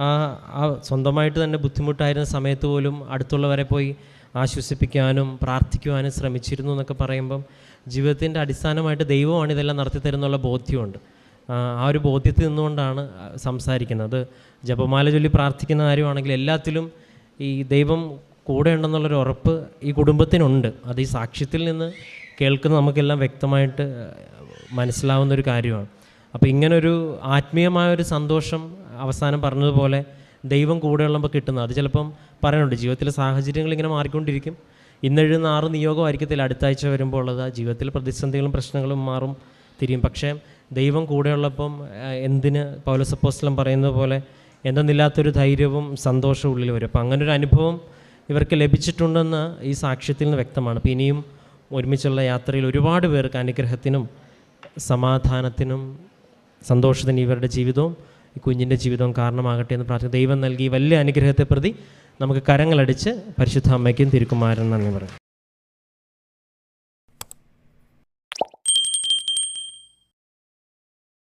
ആ ആ സ്വന്തമായിട്ട് തന്നെ ബുദ്ധിമുട്ടായിരുന്ന സമയത്ത് പോലും അടുത്തുള്ളവരെ പോയി ആശ്വസിപ്പിക്കാനും പ്രാർത്ഥിക്കുവാനും ശ്രമിച്ചിരുന്നു എന്നൊക്കെ പറയുമ്പം ജീവിതത്തിന്റെ അടിസ്ഥാനമായിട്ട് ദൈവമാണ് ഇതെല്ലാം നടത്തി തരുന്നുള്ള ബോധ്യമുണ്ട്. ആ ഒരു ബോധ്യത്തിൽ നിന്നുകൊണ്ടാണ് സംസാരിക്കുന്നത്. ജപമാല ചൊല്ലി പ്രാർത്ഥിക്കുന്ന കാര്യമാണെങ്കിൽ എല്ലാത്തിലും ഈ ദൈവം കൂടെ ഉണ്ടെന്നുള്ളൊരു ഉറപ്പ് ഈ കുടുംബത്തിനുണ്ട്. അത് ഈ സാക്ഷ്യത്തിൽ നിന്ന് കേൾക്കുന്ന നമുക്കെല്ലാം വ്യക്തമായിട്ട് മനസ്സിലാവുന്ന ഒരു കാര്യമാണ്. അപ്പോൾ ഇങ്ങനൊരു ആത്മീയമായ ഒരു സന്തോഷം അവസാനം പറഞ്ഞതുപോലെ ദൈവം കൂടെ ഉള്ളപ്പോൾ കിട്ടുന്നത്. അത് ചിലപ്പം പറയാനുണ്ട് ജീവിതത്തിലെ സാഹചര്യങ്ങൾ ഇങ്ങനെ മാറിക്കൊണ്ടിരിക്കും. ഇന്നെഴുന്ന ആറ് നിയോഗമായിരിക്കത്തില്ല അടുത്താഴ്ച വരുമ്പോൾ ഉള്ളത്. ജീവിതത്തിലെ പ്രതിസന്ധികളും പ്രശ്നങ്ങളും മാറും തിരിയും. പക്ഷേ ദൈവം കൂടെയുള്ളപ്പം എന്തിന് പൗലസപ്പോസ്ലം പറയുന്നത് പോലെ എന്തെന്നില്ലാത്തൊരു ധൈര്യവും സന്തോഷവും ഉള്ളിൽ വരും. അപ്പം അങ്ങനൊരു അനുഭവം ഇവർക്ക് ലഭിച്ചിട്ടുണ്ടെന്ന് ഈ സാക്ഷ്യത്തിൽ നിന്ന് വ്യക്തമാണ്. അപ്പം ഇനിയും ഒരുമിച്ചുള്ള യാത്രയിൽ ഒരുപാട് പേർക്ക് അനുഗ്രഹത്തിനും സമാധാനത്തിനും സന്തോഷത്തിന് ഇവരുടെ ജീവിതവും ഈ കുഞ്ഞിന്റെ ജീവിതവും കാരണമാകട്ടെ എന്ന് പ്രാർത്ഥിക്കുന്നു. ദൈവം നൽകി വലിയ അനുഗ്രഹത്തെ പ്രതി നമുക്ക് കരങ്ങളടിച്ച് പരിശുദ്ധ അമ്മയ്ക്കും തിരുക്കുമാരൻ നന്ദി പറയും